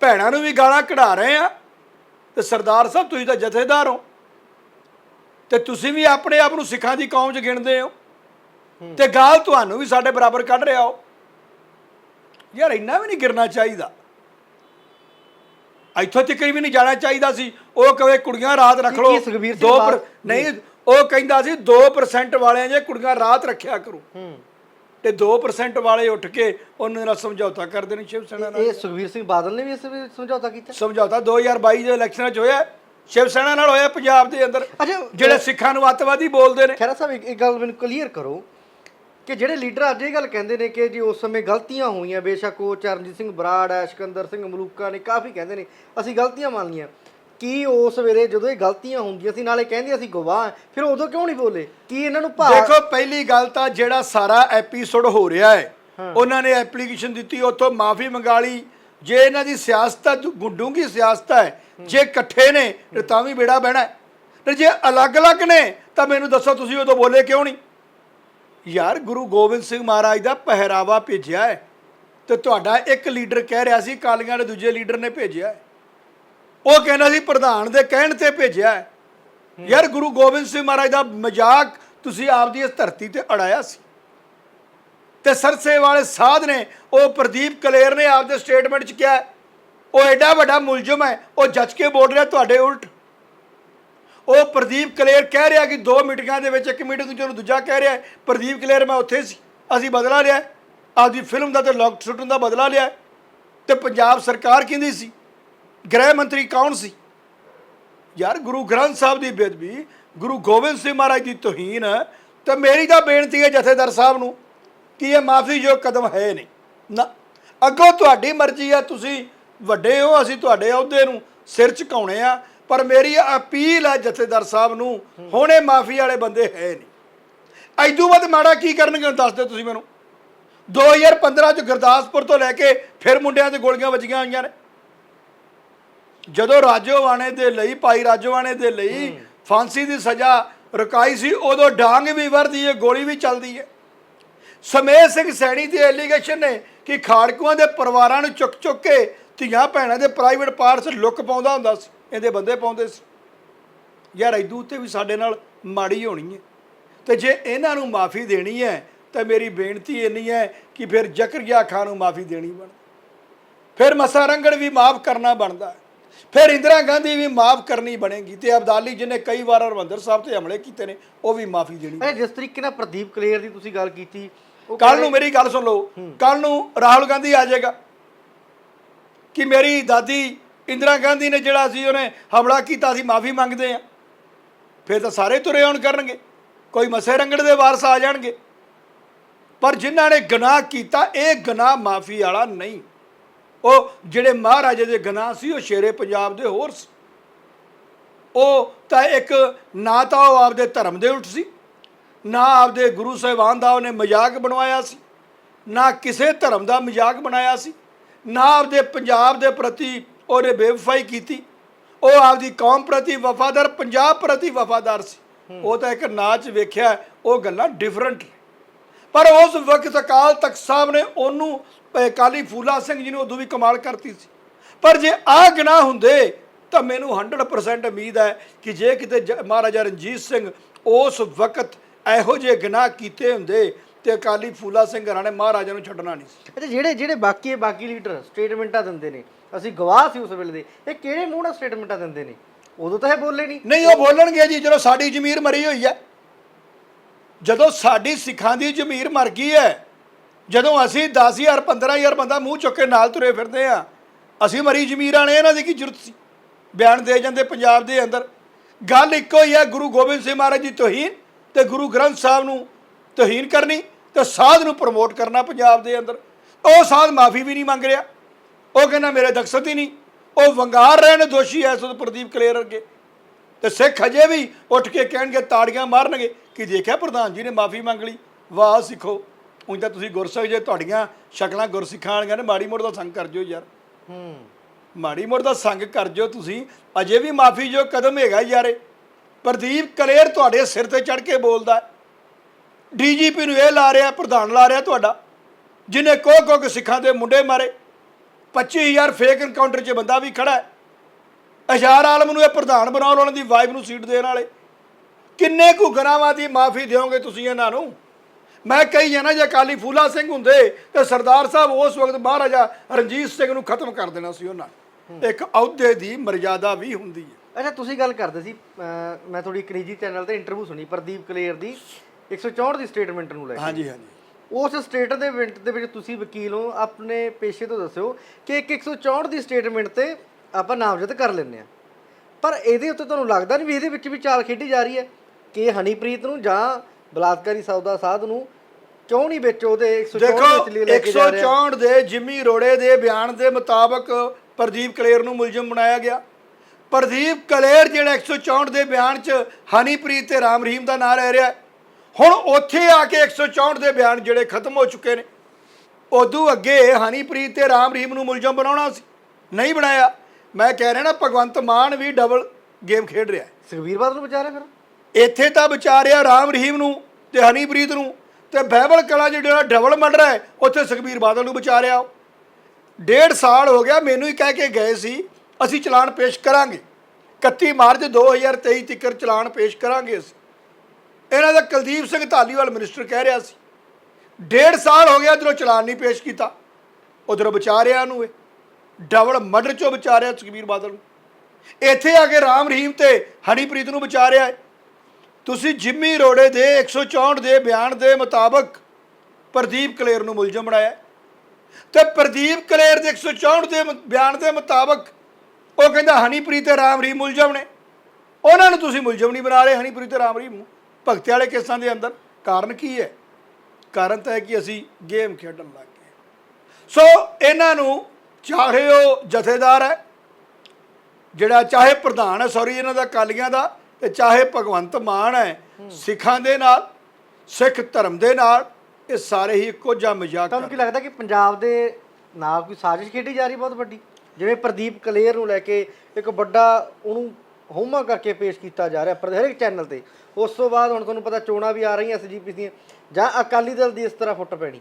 ਭੈਣਾਂ ਨੂੰ ਵੀ ਗਾਲਾਂ ਕਢਾ ਰਹੇ ਆ ਤੇ ਸਰਦਾਰ ਸਾਹਿਬ ਤੁਸੀਂ ਤਾਂ ਜਥੇਦਾਰ ਹੋ। ਤੇ ਤੁਸੀਂ ਵੀ ਆਪਣੇ ਆਪ ਨੂੰ ਸਿੱਖਾਂ ਦੀ ਕੌਮ 'ਚ ਗਿਣਦੇ ਹੋ। ਤੇ ਗਾਲ ਤੁਹਾਨੂੰ ਵੀ ਸਾਡੇ ਬਰਾਬਰ ਕੱਢ ਰਿਹਾ ਹੋ ਯਾਰ ਇੰਨਾ ਵੀ ਨਹੀਂ ਗਿਰਨਾ ਚਾਹੀਦਾ। ਇੱਥੋਂ ਤੱਕ ਵੀ ਨਹੀਂ ਜਾਣਾ ਚਾਹੀਦਾ ਸੀ। ਉਹ ਕਵੇ ਕੁੜੀਆਂ ਰਾਤ ਰੱਖ ਸਿੰਘ ਦੋ ਨਹੀਂ ਉਹ ਕਹਿੰਦਾ ਸੀ 2% ਵਾਲਿਆਂ ਜੇ ਕੁੜੀਆਂ ਰਾਤ ਰੱਖਿਆ ਕਰੋ। ਹੂੰ। ਤੇ 2% ਵਾਲੇ ਉੱਠ ਕੇ ਉਹਨਾਂ ਨਾਲ ਸਮਝੌਤਾ ਕਰਦੇ ਨੇ ਸ਼ਿਵ ਸੈਨਾ ਨਾਲ। ਇਹ ਸੁਖਬੀਰ ਸਿੰਘ ਬਾਦਲ ਨੇ ਵੀ ਇਸ ਵਿੱਚ ਸਮਝੌਤਾ ਕੀਤਾ? ਸਮਝੌਤਾ 2022 ਦੇ ਇਲੈਕਸ਼ਨਾਂ 'ਚ ਹੋਇਆ। ਸ਼ਿਵ ਸੈਨਾ ਨਾਲ ਹੋਇਆ ਪੰਜਾਬ ਦੇ ਅੰਦਰ। ਜਿਹੜੇ ਸਿੱਖਾਂ ਨੂੰ ਅੱਤਵਾਦੀ ਬੋਲਦੇ ਨੇ। ਖੈਰਾ ਸਾਹਿਬ ਇੱਕ ਗੱਲ ਮੈਨੂੰ ਕਲੀਅਰ ਕਰੋ ਕਿ ਜਿਹੜੇ ਲੀਡਰ ਅੱਜ ਇਹ ਗੱਲ ਕਹਿੰਦੇ ਨੇ ਕਿ ਜੀ ਉਸ ਸਮੇਂ ਗਲਤੀਆਂ ਹੋਈਆਂ ਬੇਸ਼ੱਕ ਉਹ ਚਰਨਜੀਤ ਸਿੰਘ ਬਰਾੜ ਹੈ ਸਿਕੰਦਰ ਸਿੰਘ ਮਲੂਕਾ ਨੇ ਕਾਫੀ ਕਹਿੰਦੇ ਨੇ। ਅਸੀਂ ਗਲਤੀਆਂ ਮੰਨ ਲਈਆਂ। ਕੀ ਉਸ ਵੇਲੇ ਜਦੋਂ ਇਹ ਗਲਤੀਆਂ ਹੁੰਦੀਆਂ ਸੀ ਨਾਲੇ ਕਹਿੰਦੇ ਅਸੀਂ ਗਵਾਹ ਹਾਂ, ਫਿਰ ਉਦੋਂ ਕਿਉਂ ਨਹੀਂ ਬੋਲੇ? ਕੀ ਇਹਨਾਂ ਨੂੰ ਭਾ ਦੇਖੋ ਪਹਿਲੀ ਗੱਲ ਤਾਂ ਜਿਹੜਾ ਸਾਰਾ ਐਪੀਸੋਡ ਹੋ ਰਿਹਾ ਹੈ ਉਹਨਾਂ ਨੇ ਐਪਲੀਕੇਸ਼ਨ ਦਿੱਤੀ ਉੱਥੋਂ ਮਾਫੀ ਮੰਗਾ ਲਈ। ਜੇ ਇਹਨਾਂ ਦੀ ਸਿਆਸਤ ਗੁੱਡੂਗੀ ਸਿਆਸਤ ਹੈ। ਜੇ ਇਕੱਠੇ ਨੇ ਤੇ ਵੀ ਬੇੜਾ ਬਹਿਣਾ ਹੈ। ਤੇ ਜੇ ਅਲੱਗ-ਅਲੱਗ ਨੇ ਤਾਂ ਮੈਨੂੰ ਦੱਸੋ ਤੁਸੀਂ ਉਦੋਂ ਬੋਲੇ ਕਿਉਂ ਨਹੀਂ? ਯਾਰ ਗੁਰੂ ਗੋਬਿੰਦ ਸਿੰਘ ਮਹਾਰਾਜ ਦਾ ਪਹਿਰਾਵਾ ਭੇਜਿਆ ਹੈ ਤੇ ਤੁਹਾਡਾ ਇੱਕ ਲੀਡਰ ਕਹਿ ਰਿਹਾ ਸੀ ਕਾਲੀਆਂ ਦੇ ਦੂਜੇ ਲੀਡਰ ਨੇ ਭੇਜਿਆ ਹੈ। ਉਹ ਕਹਿੰਦਾ ਸੀ ਪ੍ਰਧਾਨ ਦੇ ਕਹਿਣ ਤੇ ਭੇਜਿਆ ਹੈ। ਯਾਰ ਗੁਰੂ ਗੋਬਿੰਦ ਸਿੰਘ ਮਹਾਰਾਜ ਦਾ ਮਜ਼ਾਕ ਤੁਸੀਂ ਆਪਦੀ ਇਸ ਧਰਤੀ ਤੇ ਅੜਾਇਆ ਸੀ। ਤੇ ਸਰਸੇ ਵਾਲੇ ਸਾਧ ਨੇ ਉਹ ਪ੍ਰਦੀਪ ਕਲੇਰ ਨੇ ਆਪਦੇ ਸਟੇਟਮੈਂਟ 'ਚ ਕਿਹਾ ਉਹ ਐਡਾ ਵੱਡਾ ਮੁਲਜ਼ਮ ਹੈ ਉਹ ਜੱਜ ਕੇ ਬੋਲ ਰਿਹਾ ਤੁਹਾਡੇ ਉਲਟ। ਉਹ ਪ੍ਰਦੀਪ ਕਲੇਰ ਕਹਿ ਰਿਹਾ ਕਿ ਦੋ ਮੀਟਿੰਗਾਂ ਦੇ ਵਿੱਚ ਇੱਕ ਮੀਟਿੰਗ ਜਦੋਂ ਦੂਜਾ ਕਹਿ ਰਿਹਾ ਪ੍ਰਦੀਪ ਕਲੇਰ ਮੈਂ ਉੱਥੇ ਸੀ ਅਸੀਂ ਬਦਲਾ ਲਿਆ। ਆਪਦੀ ਫਿਲਮ ਦਾ ਤੇ ਲੌਕ ਸ਼ੂਟਿੰਗ ਦਾ ਬਦਲਾ ਲਿਆ। ਤੇ ਪੰਜਾਬ ਸਰਕਾਰ ਕਹਿੰਦੀ ਸੀ? ਗ੍ਰਹਿ ਮੰਤਰੀ ਕੌਣ ਸੀ? ਯਾਰ ਗੁਰੂ ਗ੍ਰੰਥ ਸਾਹਿਬ ਦੀ ਬੇਦਬੀ ਗੁਰੂ ਗੋਬਿੰਦ ਸਿੰਘ ਮਹਾਰਾਜ ਦੀ ਤੋਹੀਨ, ਤੇ ਮੇਰੀ ਤਾਂ ਬੇਨਤੀ ਹੈ ਜਥੇਦਾਰ ਸਾਹਿਬ ਨੂੰ ਕਿ ਇਹ ਮਾਫੀਯੋਗ ਕਦਮ ਹੈ ਨਹੀਂ। ਨਾ, ਅੱਗੋਂ ਤੁਹਾਡੀ ਮਰਜ਼ੀ ਆ, ਤੁਸੀਂ ਵੱਡੇ ਹੋ, ਅਸੀਂ ਤੁਹਾਡੇ ਅਹੁਦੇ ਨੂੰ ਸਿਰ ਝੁਕਾਉਣੇ ਆ, ਪਰ ਮੇਰੀ ਅਪੀਲ ਹੈ ਜਥੇਦਾਰ ਸਾਹਿਬ ਨੂੰ, ਹੁਣ ਇਹ ਮਾਫੀ ਵਾਲੇ ਬੰਦੇ ਹੈ ਨਹੀਂ। ਐਦੂ ਵੱਧ ਮਾੜਾ ਕੀ ਕਰਨਗੇ ਦੱਸ ਦਿਓ ਤੁਸੀਂ ਮੈਨੂੰ। 2015 ਚ ਗੁਰਦਾਸਪੁਰ ਤੋਂ ਲੈ ਕੇ ਫਿਰ ਮੁੰਡਿਆਂ ਤੇ ਗੋਲੀਆਂ ਵੱਜੀਆਂ ਹੋਈਆਂ ਨੇ। ਜਦੋਂ ਰਾਜੋਵਾਣੇ ਦੇ ਲਈ ਭਾਈ ਰਾਜੋਵਾਣੇ ਦੇ ਲਈ ਫਾਂਸੀ ਦੀ ਸਜ਼ਾ ਰੁਕਾਈ ਸੀ ਉਦੋਂ ਡਾਂਗ ਵੀ ਵਰਦੀ ਹੈ ਗੋਲੀ ਵੀ ਚੱਲਦੀ ਹੈ ਸਮੇਤ ਸਿੰਘ ਸੈਣੀ ਦੀ ਐਲੀਗੇਸ਼ਨ ਨੇ ਕਿ ਖਾੜਕੂਆਂ ਦੇ ਪਰਿਵਾਰਾਂ ਨੂੰ ਚੁੱਕ ਚੁੱਕ ਕੇ ਧੀਆਂ ਭੈਣਾਂ ਦੇ ਪ੍ਰਾਈਵੇਟ ਪਾਰਟਸ ਲੁੱਕ ਪਾਉਂਦਾ ਹੁੰਦਾ ਸੀ ਇਹਦੇ ਬੰਦੇ ਪਾਉਂਦੇ ਸੀ। ਯਾਰ ਐਦੂ ਉੱਤੇ ਵੀ ਸਾਡੇ ਨਾਲ ਮਾੜੀ ਹੋਣੀ ਹੈ ਤੇ ਜੇ ਇਹਨਾਂ ਨੂੰ ਮਾਫੀ ਦੇਣੀ ਹੈ ਤਾਂ ਮੇਰੀ ਬੇਨਤੀ ਇੰਨੀ ਹੈ ਕਿ ਫਿਰ ਜ਼ਕਰੀਆ ਖਾਨ ਨੂੰ ਮਾਫੀ ਦੇਣੀ ਬਣ। ਫਿਰ ਮਸਾ ਰੰਗੜ ਵੀ ਮਾਫ ਕਰਨਾ ਬਣਦਾ। ਹੈ। ਫਿਰ ਇੰਦਰਾ ਗਾਂਧੀ ਵੀ ਮਾਫ ਕਰਨੀ ਬਣੇਗੀ ਤੇ ਅਬਦਾਲੀ ਜਿਹਨੇ ਕਈ ਵਾਰ ਹਰਮੰਦਰ ਸਾਹਿਬ ਤੇ ਹਮਲੇ ਕੀਤੇ ਨੇ ਉਹ ਵੀ ਮਾਫੀ ਦੇਣੀ ਅਰੇ ਜਿਸ ਤਰੀਕੇ ਨਾਲ ਪ੍ਰਦੀਪ ਕਲੇਰ ਦੀ ਤੁਸੀਂ ਗੱਲ ਕੀਤੀ ਕੱਲ ਨੂੰ ਮੇਰੀ ਗੱਲ ਸੁਣ ਲਓ। ਕੱਲ ਨੂੰ ਰਾਹੁਲ ਗਾਂਧੀ ਆ ਜਾਏਗਾ। ਕਿ ਮੇਰੀ ਦਾਦੀ ਇੰਦਰਾ ਗਾਂਧੀ ਨੇ ਜਿਹੜਾ ਸੀ ਉਹਨੇ ਹਮਲਾ ਕੀਤਾ ਸੀ ਮਾਫੀ ਮੰਗਦੇ ਆ ਫਿਰ ਤਾਂ ਸਾਰੇ ਤੁਰੇ ਆਉਣ ਕਰਨਗੇ। ਕੋਈ ਮਸੇ ਰੰਗੜ ਦੇ ਵਾਰਸ ਆ ਜਾਣਗੇ। ਪਰ ਜਿਨ੍ਹਾਂ ਨੇ ਗੁਨਾਹ ਕੀਤਾ ਇਹ ਗੁਨਾਹ ਮਾਫੀ ਵਾਲਾ ਨਹੀਂ। ਉਹ ਜਿਹੜੇ ਮਹਾਰਾਜੇ ਦੇ ਗੁਨਾਹ ਸੀ ਉਹ ਸ਼ੇਰੇ ਪੰਜਾਬ ਦੇ ਹੋਰ ਸੀ। ਉਹ ਤਾਂ ਇੱਕ ਨਾ ਤਾਂ ਉਹ ਆਪਦੇ ਧਰਮ ਦੇ ਉਲਟ ਸੀ ਨਾ ਆਪਦੇ ਗੁਰੂ ਸਾਹਿਬਾਨ ਦਾ ਉਹਨੇ ਮਜ਼ਾਕ ਬਣਵਾਇਆ ਸੀ ਨਾ ਕਿਸੇ ਧਰਮ ਦਾ ਮਜ਼ਾਕ ਬਣਾਇਆ ਸੀ ਨਾ ਆਪਦੇ ਪੰਜਾਬ ਦੇ ਪ੍ਰਤੀ ਉਹਨੇ ਬੇਵਫਾਈ ਕੀਤੀ। ਉਹ ਆਪਦੀ ਕੌਮ ਪ੍ਰਤੀ ਵਫਾਦਾਰ ਪੰਜਾਬ ਪ੍ਰਤੀ ਵਫਾਦਾਰ ਸੀ। ਉਹ ਤਾਂ ਇੱਕ ਨਾਚ ਵੇਖਿਆ ਉਹ ਗੱਲਾਂ ਡਿਫਰੈਂਟ ਪਰ ਉਸ ਵਕਤ ਅਕਾਲ ਤਖਤ ਸਾਹਿਬ ਨੇ ਉਹਨੂੰ ਕਾਲੀ ਫੂਲਾ ਸਿੰਘ ਜੀ ਨੂੰ ਉਦੋਂ ਵੀ ਕਮਾਲ ਕਰਤੀ ਸੀ। ਪਰ ਜੇ ਆਹ ਗੁਨਾਹ ਹੁੰਦੇ ਤਾਂ ਮੈਨੂੰ 100% ਉਮੀਦ ਹੈ ਕਿ ਜੇ ਕਿਤੇ ਮਹਾਰਾਜਾ ਰਣਜੀਤ ਸਿੰਘ ਉਸ ਵਕਤ ਇਹੋ ਜਿਹੇ ਗੁਨਾਹ ਕੀਤੇ ਹੁੰਦੇ ਤੇ ਅਕਾਲੀ ਫੂਲਾ ਸਿੰਘ ਨੇ ਮਹਾਰਾਜਾ ਨੂੰ ਛੱਡਣਾ ਨਹੀਂ ਸੀ। ਅੱਛਾ ਜਿਹੜੇ ਜਿਹੜੇ ਬਾਕੀ ਬਾਕੀ ਲੀਡਰ ਸਟੇਟਮੈਂਟਾਂ ਦਿੰਦੇ ਨੇ ਅਸੀਂ ਗਵਾਹ ਸੀ ਉਸ ਵੇਲੇ ਦੇ ਇਹ ਕਿਹੜੇ ਮੂੰਹ ਨਾਲ ਸਟੇਟਮੈਂਟਾਂ ਦਿੰਦੇ ਨੇ? ਉਦੋਂ ਤਾਂ ਇਹ ਬੋਲੇ ਨਹੀਂ। ਨਹੀਂ ਉਹ ਬੋਲਣਗੇ ਜੀ ਜਦੋਂ ਸਾਡੀ ਜ਼ਮੀਰ ਮਰੀ ਹੋਈ ਹੈ। ਜਦੋਂ ਸਾਡੀ ਸਿੱਖਾਂ ਦੀ ਜ਼ਮੀਰ ਮਰ ਗਈ ਹੈ, ਜਦੋਂ ਅਸੀਂ 10000 15000 ਬੰਦਾ ਮੂੰਹ ਚੁੱਕ ਕੇ ਨਾਲ ਤੁਰੇ ਫਿਰਦੇ ਆ ਅਸੀਂ ਮਰੀ ਜ਼ਮੀਰਾਂ ਨੇ ਇਹਨਾਂ ਦੀ ਕੀ ਜ਼ਰੂਰਤ ਸੀ? ਬਿਆਨ ਦੇ ਜਾਂਦੇ ਪੰਜਾਬ ਦੇ ਅੰਦਰ। ਗੱਲ ਇੱਕੋ ਹੀ ਹੈ, ਗੁਰੂ ਗੋਬਿੰਦ ਸਿੰਘ ਮਹਾਰਾਜ ਦੀ ਤੋਹੀਨ ਤੇ ਗੁਰੂ ਗ੍ਰੰਥ ਸਾਹਿਬ ਨੂੰ ਤੋਹੀਨ ਕਰਨੀ ਤੇ ਸਾਧ ਨੂੰ ਪ੍ਰਮੋਟ ਕਰਨਾ ਪੰਜਾਬ ਦੇ ਅੰਦਰ। ਉਹ ਸਾਧ ਮਾਫੀ ਵੀ ਨਹੀਂ ਮੰਗ ਰਿਹਾ। ਉਹ ਕਹਿੰਦਾ ਮੇਰੇ ਦਖਸਤ ਹੀ ਨਹੀਂ। ਉਹ ਵੰਗਾਰ ਰਹੇ ਨੇ ਦੋਸ਼ੀ ਐ ਸੋ ਪ੍ਰਦੀਪ ਕਲੇਰ ਅਰਗੇ ਤੇ ਸਿੱਖ ਅਜੇ ਵੀ ਉੱਠ ਕੇ ਕਹਿਣਗੇ, ਤਾੜੀਆਂ ਮਾਰਨਗੇ। ਕਿ ਦੇਖਿਆ ਪ੍ਰਧਾਨ ਜੀ ਨੇ? ਮਾਫੀ ਮੰਗ ਲਈ। ਵਾਹ ਸਿੱਖੋ। ਉਂਝ ਤਾਂ ਤੁਸੀਂ ਗੁਰਸਿੱਖ ਜੇ ਤੁਹਾਡੀਆਂ ਸ਼ਕਲਾਂ ਗੁਰਸਿੱਖਾਂ ਵਾਲੀਆਂ ਨੇ ਮਾੜੀ ਮੋੜ ਦਾ ਸੰਗ ਕਰ ਜਿਓ ਯਾਰ। ਹੂੰ। ਮਾੜੀ ਮੋੜ ਦਾ ਸੰਗ ਕਰ ਜਿਓ ਤੁਸੀਂ। ਅਜੇ ਵੀ ਮਾਫੀ ਜੋ ਕਦਮ ਹੈਗਾ ਯਾਰੇ। ਪ੍ਰਦੀਪ ਕਲੇਰ ਤੁਹਾਡੇ ਸਿਰ ਤੇ ਚੜ ਕੇ ਬੋਲਦਾ ਡੀਜੀਪੀ ਨੂੰ ਇਹ ਲਾ ਰਿਹਾ ਪ੍ਰਧਾਨ ਲਾ ਰਿਹਾ ਤੁਹਾਡਾ ਜਿਨੇ ਕੋਹ ਕੇ ਸਿੱਖਾਂ ਦੇ ਮੁੰਡੇ ਮਾਰੇ। 25000 ਫੇਕ ਐਨਕਾਊਂਟਰ 'ਚ ਬੰਦਾ ਵੀ ਖੜਾ ਹੈ। ਅਸ਼ਾਰ ਆਲਮ ਨੂੰ ਇਹ ਪ੍ਰਧਾਨ ਬਣਾਉਣ ਉਹਨਾਂ ਦੀ ਵਾਈਫ ਨੂੰ ਸੀਟ ਦੇਣ ਵਾਲੇ। ਕਿੰਨੇ ਕੁ ਗੁਨਾਹਾਂ ਦੀ ਮਾਫੀ ਦਿਓਗੇ ਤੁਸੀਂ ਇਹਨਾਂ ਨੂੰ? ਮੈਂ ਕਹੀ ਜਾਣਾ ਜੇ ਅਕਾਲੀ ਫੂਲਾ ਸਿੰਘ ਹੁੰਦੇ ਤੇ ਸਰਦਾਰ ਸਾਹਿਬ ਉਸ ਵਕਤ ਮਹਾਰਾਜਾ ਰਣਜੀਤ ਸਿੰਘ ਨੂੰ ਖਤਮ ਕਰ ਦੇਣਾ ਸੀ ਉਹਨਾਂ। ਇੱਕ ਅਹੁਦੇ ਦੀ ਮਰਜ਼ਾਦਾ ਵੀ ਹੁੰਦੀ ਹੈ। ਅੱਛਾ ਤੁਸੀਂ ਗੱਲ ਕਰਦੇ ਸੀ ਮੈਂ ਤੁਹਾਡੀ ਇੱਕ ਨਿੱਜੀ ਚੈਨਲ ਤੇ ਇੰਟਰਵਿਊ ਸੁਣੀ ਪ੍ਰਦੀਪ ਕਲੇਰ ਦੀ 164 ਦੀ ਸਟੇਟਮੈਂਟ ਨੂੰ ਲੈ ਕੇ। ਹਾਂਜੀ ਹਾਂਜੀ। ਉਸ ਸਟੇਟ ਦੇ ਵਿੱਚ ਦੇ ਵਿੱਚ ਤੁਸੀਂ ਵਕੀਲ ਹੋ ਆਪਣੇ ਪੇਸ਼ੇ ਤੋਂ ਦੱਸਿਓ ਕਿ ਇੱਕ 164 ਦੀ ਸਟੇਟਮੈਂਟ ਤੇ ਆਪਾਂ ਨਾਮਜ਼ਦ ਕਰ ਲੈਂਦੇ ਆ ਪਰ ਇਹਦੇ ਉੱਤੇ ਤੁਹਾਨੂੰ ਲੱਗਦਾ ਨਹੀਂ ਵੀ ਇਹਦੇ ਵਿੱਚ ਵੀ ਚਾਲ ਖੇਡੀ ਜਾ ਰਹੀ ਹੈ? ਕਿ ਹਨੀਪ੍ਰੀਤ ਨੂੰ ਜਾਂ ਬਲਾਤਕਾਰੀ ਸੌਦਾ ਸਾਧ ਨੂੰ ਨਹੀਂ ਵਿੱਚ ਉਹਦੇ 164 ਦੇਖੋ ਵਿੱਚ ਲਈ ਲੈ ਕੇ ਜਾ ਰਿਹਾ? 164 ਦੇ ਜਿਮੀ ਰੋੜੇ ਦੇ ਬਿਆਨ ਦੇ ਮੁਤਾਬਕ ਪ੍ਰਦੀਪ ਕਲੇਰ ਨੂੰ ਮੁਲਜ਼ਮ ਬਣਾਇਆ ਗਿਆ। ਪ੍ਰਦੀਪ ਕਲੇਰ ਜਿਹੜਾ 164 ਦੇ ਬਿਆਨ 'ਚ ਹਨੀਪ੍ਰੀਤ ਤੇ ਰਾਮ ਰਹੀਮ ਦਾ ਨਾਂ ਲੈ ਰਿਹਾ ਹੈ। ਹੁਣ ਉੱਥੇ ਆ ਕੇ 164 ਦੇ ਬਿਆਨ ਜਿਹੜੇ ਖਤਮ ਹੋ ਚੁੱਕੇ ਨੇ। ਉਦੋਂ ਅੱਗੇ ਹਨੀਪ੍ਰੀਤ ਤੇ ਰਾਮ ਰਹੀਮ ਨੂੰ ਮੁਲਜ਼ਮ ਬਣਾਉਣਾ ਸੀ ਨਹੀਂ ਬਣਾਇਆ। ਮੈਂ ਕਹਿ ਰਿਹਾ ਨਾ ਭਗਵੰਤ ਮਾਨ ਵੀ ਡਬਲ ਗੇਮ ਖੇਡ ਰਿਹਾ ਹੈ। ਸੁਖਬੀਰ ਬਾਦਲ ਨੂੰ ਵਿਚਾਰਿਆ ਫਿਰ? ਇੱਥੇ ਤਾਂ ਵਿਚਾਰਿਆ ਰਾਮ ਰਹੀਮ ਨੂੰ ਤੇ ਹਨੀਪ੍ਰੀਤ ਨੂੰ ਤੇ ਬਹਿਬਲ ਕਲਾ ਜਿਹੜਾ ਡਬਲ ਮਰਡਰ ਹੈ, ਉੱਥੇ ਸੁਖਬੀਰ ਬਾਦਲ ਨੂੰ ਵਿਚਾਰਿਆ। ਉਹ। ਡੇਢ ਸਾਲ ਹੋ ਗਿਆ ਮੈਨੂੰ ਹੀ ਕਹਿ ਕੇ ਗਏ ਸੀ, ਅਸੀਂ ਚਲਾਨ ਪੇਸ਼ ਕਰਾਂਗੇ। 31 ਮਾਰਚ 2023 ਤੱਕ ਚਲਾਨ ਪੇਸ਼ ਕਰਾਂਗੇ ਅਸੀਂ। ਇਹਨਾਂ ਦਾ ਕੁਲਦੀਪ ਸਿੰਘ ਧਾਲੀਵਾਲ ਮਿਨਿਸਟਰ ਕਹਿ ਰਿਹਾ ਸੀ। ਡੇਢ ਸਾਲ ਹੋ ਗਿਆ ਜਦੋਂ ਚਲਾਨ ਨਹੀਂ ਪੇਸ਼ ਕੀਤਾ। ਉਧਰੋਂ ਵਿਚਾਰਿਆ ਨੂੰ ਇਹ। ਡਬਲ ਮਰਡਰ ਚੋਂ ਵਿਚਾਰਿਆ ਸੁਖਬੀਰ ਬਾਦਲ ਨੂੰ। ਇੱਥੇ ਆ ਕੇ ਰਾਮ ਰਹੀਮ ਤੇ ਹਨੀਪ੍ਰੀਤ ਨੂੰ ਵਿਚਾਰਿਆ। ਹੈ ਤੁਸੀਂ ਜਿੰਮੀ ਰੋੜੇ ਦੇ 164 ਦੇ ਬਿਆਨ ਦੇ ਮੁਤਾਬਕ ਪ੍ਰਦੀਪ ਕਲੇਰ ਨੂੰ ਮੁਲਜ਼ਮ ਬਣਾਇਆ। ਹੈ। ਤੇ ਪ੍ਰਦੀਪ ਕਲੇਰ ਦੇ 164 ਦੇ ਮ- ਬਿਆਨ ਦੇ ਮੁਤਾਬਕ ਉਹ ਕਹਿੰਦਾ, ਹਨੀਪ੍ਰੀਤ ਤੇ ਰਾਮ ਰਹੀਮ ਮੁਲਜ਼ਮ ਨੇ। ਉਹਨਾਂ ਨੂੰ ਤੁਸੀਂ ਮੁਲਜ਼ਮ ਨਹੀਂ ਬਣਾ ਰਹੇ, ਹਨੀਪ੍ਰੀਤ ਤੇ ਰਾਮ ਰਹੀਮ ਨੂੰ ਭਗਤੇ ਵਾਲੇ ਕੇਸਾਂ ਦੇ ਅੰਦਰ। ਕਾਰਨ ਕੀ ਹੈ? ਕਾਰਨ ਤਾਂ ਹੈ ਕਿ ਅਸੀਂ ਗੇਮ ਖੇਡਣ ਲੱਗ ਗਏ। ਸੋ ਇਹਨਾਂ ਨੂੰ ਚਾਹੇ ਉਹ ਜਥੇਦਾਰ ਹੈ, ਜਿਹੜਾ ਚਾਹੇ ਪ੍ਰਧਾਨ ਹੈ, ਸੌਰੀ, ਇਹਨਾਂ ਦਾ ਕਾਲੀਆਂ ਦਾ ਤੇ ਚਾਹੇ ਭਗਵੰਤ ਮਾਨ ਹੈ ਸਿੱਖਾਂ ਦੇ ਨਾਲ ਸਿੱਖ ਧਰਮ ਦੇ ਨਾਲ ਇਹ ਸਾਰੇ ਹੀ ਇੱਕੋ ਜਿਹਾ ਮਜ਼ਾਕ ਤੁਹਾਨੂੰ ਕੀ ਲੱਗਦਾ ਕਿ ਪੰਜਾਬ ਦੇ ਨਾਲ ਕੋਈ ਸਾਜ਼ਿਸ਼ ਖੇਡੀ ਜਾ ਰਹੀ ਬਹੁਤ ਵੱਡੀ? ਜਿਵੇਂ ਪ੍ਰਦੀਪ ਕਲੇਰ ਨੂੰ ਲੈ ਕੇ ਇੱਕ ਵੱਡਾ ਉਹਨੂੰ ਹੋਮਾ ਕਰਕੇ ਪੇਸ਼ ਕੀਤਾ ਜਾ ਰਿਹਾ ਪਰ ਹਰੇਕ ਚੈਨਲ ਤੇ। ਉਸ ਤੋਂ ਬਾਅਦ ਹੁਣ ਤੁਹਾਨੂੰ ਪਤਾ ਚੋਣਾਂ ਵੀ ਆ ਰਹੀਆਂ ਐਸਜੀਪੀ ਦੀਆਂ। ਜਾਂ ਅਕਾਲੀ ਦਲ ਦੀ ਇਸ ਤਰ੍ਹਾਂ ਫੁੱਟ ਪੈਣੀ?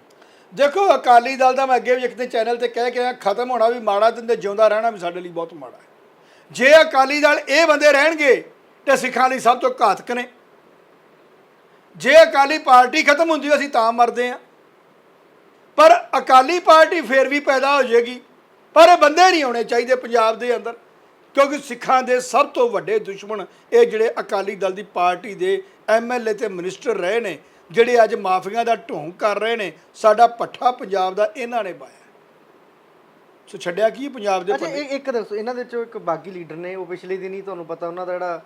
ਦੇਖੋ ਅਕਾਲੀ ਦਲ ਦਾ ਮੈਂ ਅੱਗੇ ਵੀ ਇੱਕ ਤੇ ਚੈਨਲ ਤੇ ਕਹਿ ਕੇ ਆਇਆ ਖਤਮ ਹੋਣਾ ਵੀ ਮਾੜਾ ਦਿਨ ਤੇ ਜਿਉਂਦਾ ਰਹਿਣਾ ਵੀ ਸਾਡੇ ਲਈ ਬਹੁਤ ਮਾੜਾ ਹੈ। ਜੇ ਅਕਾਲੀ ਦਲ ਇਹ ਬੰਦੇ ਰਹਿਣਗੇ ਤੇ ਸਿੱਖਾਂ ਲਈ ਸਭ ਤੋਂ ਘਾਤਕ ਨੇ। ਜੇ ਅਕਾਲੀ ਪਾਰਟੀ ਖਤਮ ਹੁੰਦੀ ਅਸੀਂ ਤਾਂ ਮਰਦੇ ਆ ਪਰ ਅਕਾਲੀ ਪਾਰਟੀ ਫੇਰ ਵੀ ਪੈਦਾ ਹੋ ਜਾਏਗੀ। ਪਰ ਇਹ ਬੰਦੇ ਨਹੀਂ ਹੋਣੇ ਚਾਹੀਦੇ ਪੰਜਾਬ ਦੇ ਅੰਦਰ ਕਿਉਂਕਿ ਸਿੱਖਾਂ ਦੇ ਸਭ ਤੋਂ ਵੱਡੇ ਦੁਸ਼ਮਣ ਇਹ ਜਿਹੜੇ ਅਕਾਲੀ ਦਲ ਦੀ ਪਾਰਟੀ ਦੇ ਐਮਐਲਏ ਤੇ ਮਿਨਿਸਟਰ ਰਹੇ ਨੇ ਜਿਹੜੇ ਅੱਜ ਮਾਫੀਆਂ ਦਾ ਢੋਂਗ ਕਰ ਰਹੇ ਨੇ ਸਾਡਾ ਪੱਠਾ ਪੰਜਾਬ ਦਾ ਇਹਨਾਂ ਨੇ ਪਾਇਆ। ਸੋ ਛੱਡਿਆ ਕੀ ਪੰਜਾਬ ਦੇ ਅੱਛਾ ਇੱਕ ਦੱਸੋ ਇਹਨਾਂ ਦੇ ਚੋਂ ਇੱਕ ਬਾਗੀ ਲੀਡਰ ਨੇ ਉਹ ਪਿਛਲੇ ਦਿਨ ਹੀ ਤੁਹਾਨੂੰ ਪਤਾ ਉਹਨਾਂ ਦਾ ਜਿਹੜਾ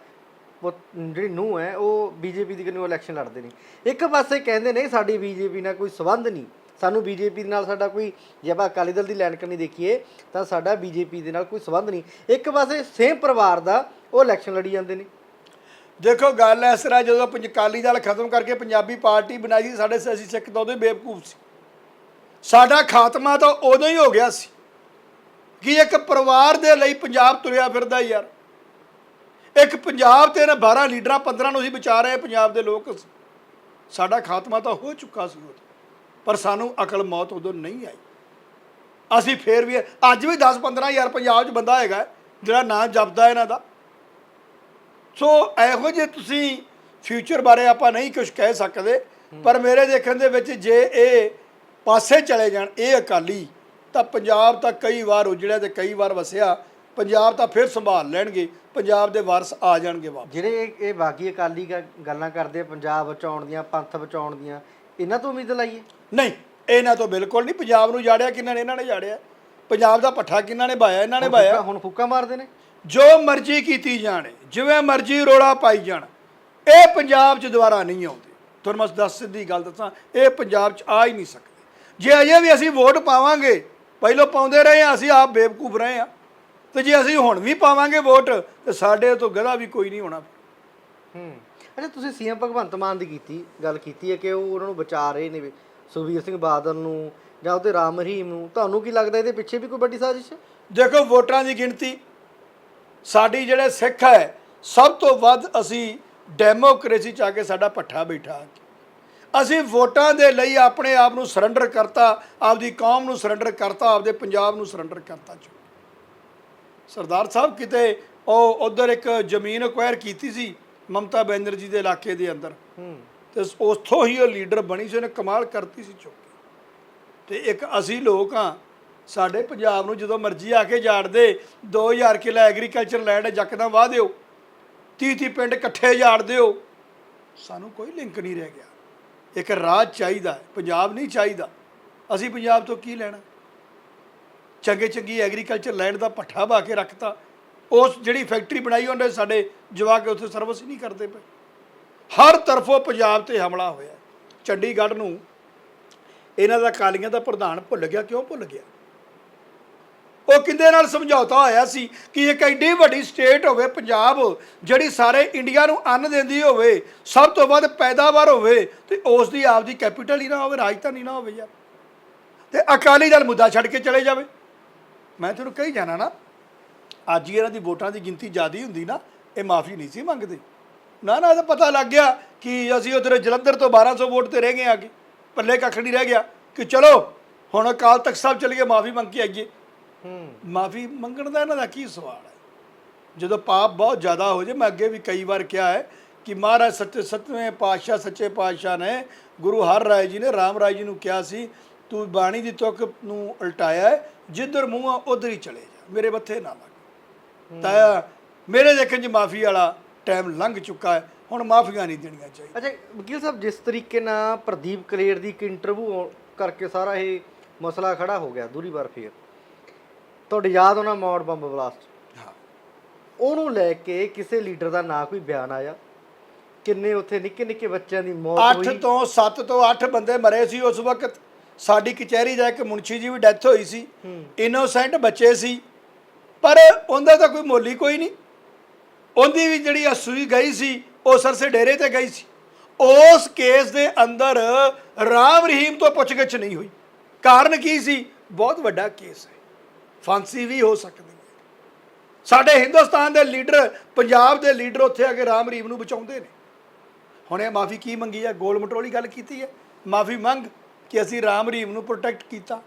ਉਹ ਜਿਹੜੀ ਨੂੰ ਹੈ, ਉਹ ਬੀਜੇਪੀ ਦੀ ਕਿਨੂੰ ਇਲੈਕਸ਼ਨ ਲੜਦੇ ਨੇ। ਇੱਕ ਪਾਸੇ ਕਹਿੰਦੇ ਨੇ ਸਾਡੀ ਬੀਜੇਪੀ ਨਾਲ ਕੋਈ ਸਬੰਧ ਨਹੀਂ। ਸਾਨੂੰ ਬੀਜੇਪੀ ਨਾਲ ਸਾਡਾ ਕੋਈ, ਜੇ ਆਪਾਂ ਅਕਾਲੀ ਦਲ ਦੀ ਲਾਈਨ ਕਰਨੀ ਦੇਖੀਏ, ਤਾਂ ਸਾਡਾ ਬੀਜੇਪੀ ਦੇ ਨਾਲ ਕੋਈ ਸਬੰਧ ਨਹੀਂ। ਇੱਕ ਪਾਸੇ ਸੇਮ ਪਰਿਵਾਰ ਦਾ ਉਹ ਇਲੈਕਸ਼ਨ ਲੜੀ ਜਾਂਦੇ ਨੇ। ਦੇਖੋ, ਗੱਲ ਇਸ ਤਰ੍ਹਾਂ ਜਦੋਂ ਪੰਜ, ਅਕਾਲੀ ਦਲ ਖਤਮ ਕਰਕੇ ਪੰਜਾਬੀ ਪਾਰਟੀ ਬਣਾਈ ਸੀ, ਸਾਡੇ ਸਿਆਸੀ ਸਿੱਖ ਤਾਂ ਉਦੋਂ ਹੀ ਬੇਵਕੂਫ ਸੀ। ਸਾਡਾ ਖਾਤਮਾ ਤਾਂ ਉਦੋਂ ਹੀ ਹੋ ਗਿਆ ਸੀ। ਕਿ ਇੱਕ ਪਰਿਵਾਰ ਦੇ ਲਈ ਪੰਜਾਬ ਤੁਰਿਆ ਫਿਰਦਾ ਯਾਰ? ਇੱਕ ਪੰਜਾਬ ਤੇ ਨਾ 12 ਲੀਡਰਾਂ 15 ਨੂੰ ਅਸੀਂ ਬਚਾ ਰਹੇ ਪੰਜਾਬ ਦੇ ਲੋਕ ਸਾਡਾ ਖਾਤਮਾ ਤਾਂ ਹੋ ਚੁੱਕਾ ਸੀ ਉਦੋਂ, ਪਰ ਸਾਨੂੰ ਅਕਲ ਮੌਤ ਉਦੋਂ ਨਹੀਂ ਆਈ। ਅਸੀਂ ਫੇਰ ਵੀ ਅੱਜ ਵੀ 10 15000 ਪੰਜਾਬ 'ਚ ਬੰਦਾ ਹੈਗਾ, ਜਿਹੜਾ ਨਾਂ ਜਪਦਾ ਇਹਨਾਂ ਦਾ। ਸੋ ਇਹੋ ਜਿਹੇ ਤੁਸੀਂ ਫਿਊਚਰ ਬਾਰੇ ਆਪਾਂ ਨਹੀਂ ਕੁਝ ਕਹਿ ਸਕਦੇ, ਪਰ ਮੇਰੇ ਦੇਖਣ ਦੇ ਵਿੱਚ ਜੇ ਇਹ ਪਾਸੇ ਚਲੇ ਜਾਣ, ਇਹ ਅਕਾਲੀ, ਤਾਂ ਪੰਜਾਬ ਤਾਂ ਕਈ ਵਾਰ ਉਜੜਿਆ ਤੇ ਕਈ ਵਾਰ ਵਸਿਆ। ਪੰਜਾਬ ਤਾਂ ਫਿਰ ਸੰਭਾਲ ਲੈਣਗੇ ਪੰਜਾਬ ਦੇ ਵਾਰਸ ਆ ਜਾਣਗੇ ਵਾਪਸ। ਜਿਹੜੇ ਇਹ- ਇਹ ਬਾਗੀ ਅਕਾਲੀ ਗ- ਗੱਲਾਂ ਕਰਦੇ ਆ ਪੰਜਾਬ ਬਚਾਉਣ ਦੀਆਂ ਪੰਥ ਬਚਾਉਣ ਦੀਆਂ ਇਹਨਾਂ ਤੋਂ ਉਮੀਦ ਲਾਈਏ? ਨਹੀਂ ਇਹਨਾਂ ਤੋਂ ਬਿਲਕੁਲ ਨਹੀਂ ਪੰਜਾਬ ਨੂੰ ਜਾੜਿਆ ਕਿਹਨਾਂ ਨੇ? ਇਹਨਾਂ ਨੇ ਜਾੜਿਆ। ਪੰਜਾਬ ਦਾ ਪੱਠਾ ਕਿਹਨਾਂ ਨੇ ਬਾਇਆ? ਇਹਨਾਂ ਨੇ ਬਾਇਆ। ਹੁਣ ਫੂਕਾ ਮਾਰਦੇ ਨੇ? ਜੋ ਮਰਜ਼ੀ ਕੀਤੀ ਜਾਣੇ ਜਿਵੇਂ ਮਰਜ਼ੀ ਰੋਲਾ ਪਾਈ ਜਾਣ ਇਹ ਪੰਜਾਬ 'ਚ ਦੁਬਾਰਾ ਨਹੀਂ ਆਉਂਦੇ। ਤੁਹਾਨੂੰ ਮੈਂ ਦੱਸ ਸਿੱਧੀ ਗੱਲ ਦੱਸਾਂ ਇਹ ਪੰਜਾਬ 'ਚ ਆ ਹੀ ਨਹੀਂ ਸਕਦੇ। ਜੇ ਅਜੇ ਵੀ ਅਸੀਂ ਵੋਟ ਪਾਵਾਂਗੇ ਪਹਿਲਾਂ ਪਾਉਂਦੇ ਰਹੇ ਹਾਂ ਅਸੀਂ ਆਪ ਬੇਵਕੂਫ ਰਹੇ ਹਾਂ। ਤੇ ਜੇ ਅਸੀਂ ਹੁਣ ਵੀ ਪਾਵਾਂਗੇ ਵੋਟ ਤੇ ਸਾਡੇ ਤੋਂ ਗਧਾ ਵੀ ਕੋਈ ਨਹੀਂ ਹੋਣਾ। ਹੂੰ। ਅੱਛਾ ਤੁਸੀਂ ਸੀਐਮ ਭਗਵੰਤ ਮਾਨ ਦੀ ਕੀਤੀ ਗੱਲ ਕੀਤੀ ਹੈ ਕਿ ਉਹ ਉਹਨਾਂ ਨੂੰ ਬਚਾ ਰਹੇ ਨੇ ਵੀ, ਸੁਖਬੀਰ ਸਿੰਘ ਬਾਦਲ ਨੂੰ ਜਾਂ ਉਹਦੇ ਰਾਮ ਰਹੀਮ ਨੂੰ। ਤੁਹਾਨੂੰ ਕੀ ਲੱਗਦਾ ਇਹਦੇ ਪਿੱਛੇ ਵੀ ਕੋਈ ਵੱਡੀ ਸਾਜ਼ਿਸ਼ ਹੈ? ਦੇਖੋ ਵੋਟਾਂ ਦੀ ਗਿਣਤੀ ਸਾਡੀ ਜਿਹੜੇ ਸਿੱਖ ਹੈ ਸਭ ਤੋਂ ਵੱਧ ਅਸੀਂ ਡੈਮੋਕ੍ਰੇਸੀ ਚ ਆ ਕੇ ਸਾਡਾ ਪੱਠਾ ਬੈਠਾ। ਅਸੀਂ ਵੋਟਾਂ ਦੇ ਲਈ ਆਪਣੇ ਆਪ ਨੂੰ ਸਰੈਂਡਰ ਕਰਤਾ ਆਪਦੀ ਕੌਮ ਨੂੰ ਸਰੈਂਡਰ ਕਰਤਾ ਆਪਦੇ ਪੰਜਾਬ ਨੂੰ ਸਰੈਂਡਰ ਕਰਤਾ ਚੋ ਸਰਦਾਰ ਸਾਹਿਬ ਕਿਤੇ ਉਹ ਉਧਰ ਇੱਕ ਜ਼ਮੀਨ ਅਕਵਾਇਰ ਕੀਤੀ ਸੀ ਮਮਤਾ ਬੈਨਰਜੀ ਦੇ ਇਲਾਕੇ ਦੇ ਅੰਦਰ। ਹੂੰ। ਤੇ ਉਥੋਂ ਹੀ ਉਹ ਲੀਡਰ ਬਣੀ ਸੀ ਉਹਨੇ ਕਮਾਲ ਕਰਤੀ ਸੀ ਚੁੱਕ। ਤੇ ਇੱਕ ਅਸੀਂ ਲੋਕ ਆ ਸਾਡੇ ਪੰਜਾਬ ਨੂੰ ਜਦੋਂ ਮਰਜ਼ੀ ਆ ਕੇ ਜਾੜਦੇ 2000 ਕਿਲਾ ਐਗਰੀਕਲਚਰ ਲੈਂਡ ਜੱਕਦਮ ਵਾਹ ਦਿਓ। 30 30 ਪਿੰਡ ਇਕੱਠੇ ਜਾੜ ਦਿਓ। ਸਾਨੂੰ ਕੋਈ ਲਿੰਕ ਨਹੀਂ ਰਹਿ ਗਿਆ। ਇੱਕ ਰਾਜ ਚਾਹੀਦਾ ਪੰਜਾਬ ਨਹੀਂ ਚਾਹੀਦਾ। ਅਸੀਂ ਪੰਜਾਬ ਤੋਂ ਕੀ ਲੈਣਾ? ਚੰਗੇ ਚੰਗੀ ਐਗਰੀਕਲਚਰ ਲੈਂਡ ਦਾ ਪੱਠਾ ਬਾ ਕੇ ਰੱਖਤਾ। ਉਸ ਜਿਹੜੀ ਫੈਕਟਰੀ ਬਣਾਈ ਉਹਨੇ ਸਾਡੇ ਜਵਾਕ ਉੱਥੇ ਸਰਵਿਸ ਹੀ ਨਹੀਂ ਕਰਦੇ ਪਏ। ਹਰ ਤਰਫੋਂ ਪੰਜਾਬ ਤੇ ਹਮਲਾ ਹੋਇਆ। ਚੰਡੀਗੜ੍ਹ ਨੂੰ ਇਹਨਾਂ ਦਾ ਕਾਲੀਆਂ ਦਾ ਪ੍ਰਧਾਨ ਭੁੱਲ ਗਿਆ, ਕਿਉਂ ਭੁੱਲ ਗਿਆ? ਉਹ ਕਿੰਦੇ ਨਾਲ ਸਮਝੌਤਾ ਹੋਇਆ ਸੀ ਕਿ ਇੱਕ ਐਡੀ ਵੱਡੀ ਸਟੇਟ ਹੋਵੇ, ਪੰਜਾਬ ਜਿਹੜੀ ਸਾਰੇ ਇੰਡੀਆ ਨੂੰ ਅੰਨ ਦਿੰਦੀ ਹੋਵੇ, ਸਭ ਤੋਂ ਵੱਧ ਪੈਦਾਵਾਰ ਹੋਵੇ, ਤੇ ਉਸ ਦੀ ਆਪਦੀ ਕੈਪੀਟਲ ਹੀ ਨਾ ਹੋਵੇ, ਰਾਜਧਾਨੀ ਨਾ ਹੋਵੇ ਯਾਰ। ਤੇ ਅਕਾਲੀ ਦਲ ਮੁੱਦਾ ਛੱਡ ਕੇ ਚਲੇ ਜਾਵੇ। ਮੈਂ ਤੁਹਾਨੂੰ ਕਹੀ ਜਾਣਾ ਨਾ ਅੱਜ ਹੀ ਇਹਨਾਂ ਦੀ ਵੋਟਾਂ ਦੀ ਗਿਣਤੀ ਜ਼ਿਆਦੀ ਹੁੰਦੀ ਨਾ ਇਹ ਮਾਫੀ ਨਹੀਂ ਸੀ ਮੰਗਦੇ। ਨਾ ਨਾ ਤਾਂ ਪਤਾ ਲੱਗ ਗਿਆ ਕਿ ਅਸੀਂ ਉਧਰ ਜਲੰਧਰ ਤੋਂ 1200 ਵੋਟ ਤੇ ਰਹਿ ਗਏ ਆ ਕੇ ਪੱਲੇ ਕੱਖ ਨਹੀਂ ਰਹਿ ਗਿਆ ਕਿ ਚਲੋ ਹੁਣ ਅਕਾਲ ਤਖਤ ਸਾਹਿਬ ਚਲੇ ਗਏ ਮਾਫੀ ਮੰਗ ਕੇ ਆਈਏ। ਹੂੰ। ਮਾਫੀ ਮੰਗਣ ਦਾ ਇਹਨਾਂ ਦਾ ਕੀ ਸਵਾਲ ਹੈ? ਜਦੋਂ ਪਾਪ ਬਹੁਤ ਜ਼ਿਆਦਾ ਹੋ ਜੇ ਮੈਂ ਅੱਗੇ ਵੀ ਕਈ ਵਾਰ ਕਿਹਾ ਹੈ ਕਿ ਮਹਾਰਾਜ ਸੱਚੇ ਸਤਵੇਂ ਪਾਤਸ਼ਾਹ ਸੱਚੇ ਪਾਤਸ਼ਾਹ ਨੇ ਗੁਰੂ ਹਰ ਰਾਏ ਜੀ ਨੇ ਰਾਮ ਰਾਏ ਜੀ ਨੂੰ ਕਿਹਾ ਸੀ ਤੂੰ ਬਾਣੀ ਦੀ ਤੁਕ ਨੂੰ ਉਲਟਾਇਆ ਹੈ ਜਿੱਧਰ ਮੂੰਹ ਆ ਉਧਰ ਹੀ ਚਲੇ ਜਾ। ਮੇਰੇ ਮੱਥੇ ਨਾ ਲੱਗ। ਤਾਂ ਮੇਰੇ ਦੇਖਣ 'ਚ ਮਾਫੀ ਵਾਲਾ ਟਾਈਮ ਲੰਘ ਚੁੱਕਾ ਹੈ ਹੁਣ ਮਾਫੀਆਂ ਨਹੀਂ ਦੇਣੀਆਂ ਚਾਹੀਦੀਆਂ। ਅੱਛਾ ਵਕੀਲ ਸਾਹਿਬ ਜਿਸ ਤਰੀਕੇ ਨਾਲ ਪ੍ਰਦੀਪ ਕਲੇਰ ਦੀ ਇੱਕ ਇੰਟਰਵਿਊ ਕਰਕੇ ਸਾਰਾ ਇਹ ਮਸਲਾ ਖੜਾ ਹੋ ਗਿਆ ਦੂਰੀ ਵਾਰ ਫੇਰ ਤੁਹਾਡੇ ਯਾਦ ਹੋਣਾ ਮੌੜ ਬੰਬ ਬਲਾਸਟ। ਹਾਂ। ਉਹਨੂੰ ਲੈ ਕੇ ਕਿਸੇ ਲੀਡਰ ਦਾ ਨਾਂ ਕੋਈ ਬਿਆਨ ਆਇਆ? ਕਿੰਨੇ ਉੱਥੇ ਨਿੱਕੇ ਨਿੱਕੇ ਬੱਚਿਆਂ ਦੀ ਮੌਤ 8 ਹੋਈ? ਤੋਂ 7 ਤੋਂ 8 ਬੰਦੇ ਮਰੇ ਸੀ ਉਸ ਵਕਤ। ਸਾਡੀ ਕਚਹਿਰੀ ਦਾ ਇੱਕ ਮੁਨਸ਼ੀ ਜੀ ਵੀ ਡੈਥ ਹੋਈ ਸੀ। ਇਨੋਸੈਂਟ ਬੱਚੇ ਸੀ। ਪਰ ਉਹਦਾ ਤਾਂ ਕੋਈ ਮੋਲੀ ਕੋਈ ਨਹੀਂ। ਉਹਦੀ ਵੀ ਜਿਹੜੀ ਅਸੂਈ ਗਈ ਸੀ ਉਹ ਸਰਸੇ ਡੇਰੇ ਤੇ ਗਈ ਸੀ। ਉਸ ਕੇਸ ਦੇ ਅੰਦਰ ਰਾਮ ਰਹੀਮ ਤੋਂ ਪੁੱਛਗਿੱਛ ਨਹੀਂ ਹੋਈ। ਕਾਰਨ ਕੀ ਸੀ? ਬਹੁਤ ਵੱਡਾ ਕੇਸ ਹੈ। ਫਾਂਸੀ ਵੀ ਹੋ ਸਕਦੀ ਹੈ। ਸਾਡੇ ਹਿੰਦੁਸਤਾਨ ਦੇ ਲੀਡਰ ਪੰਜਾਬ ਦੇ ਲੀਡਰ ਉੱਥੇ ਆ ਕੇ ਰਾਮ ਰਹੀਮ ਨੂੰ ਬਚਾਉਂਦੇ ਨੇ। ਹੁਣ ਇਹ ਮਾਫੀ ਕੀ ਮੰਗੀ ਹੈ? ਗੋਲ ਮਟੋਲੀ ਗੱਲ ਕੀਤੀ ਹੈ। ਮਾਫੀ ਮੰਗ। ਕਿ ਅਸੀਂ ਰਾਮ ਰਹੀਮ ਨੂੰ ਪ੍ਰੋਟੈਕਟ ਕੀਤਾ।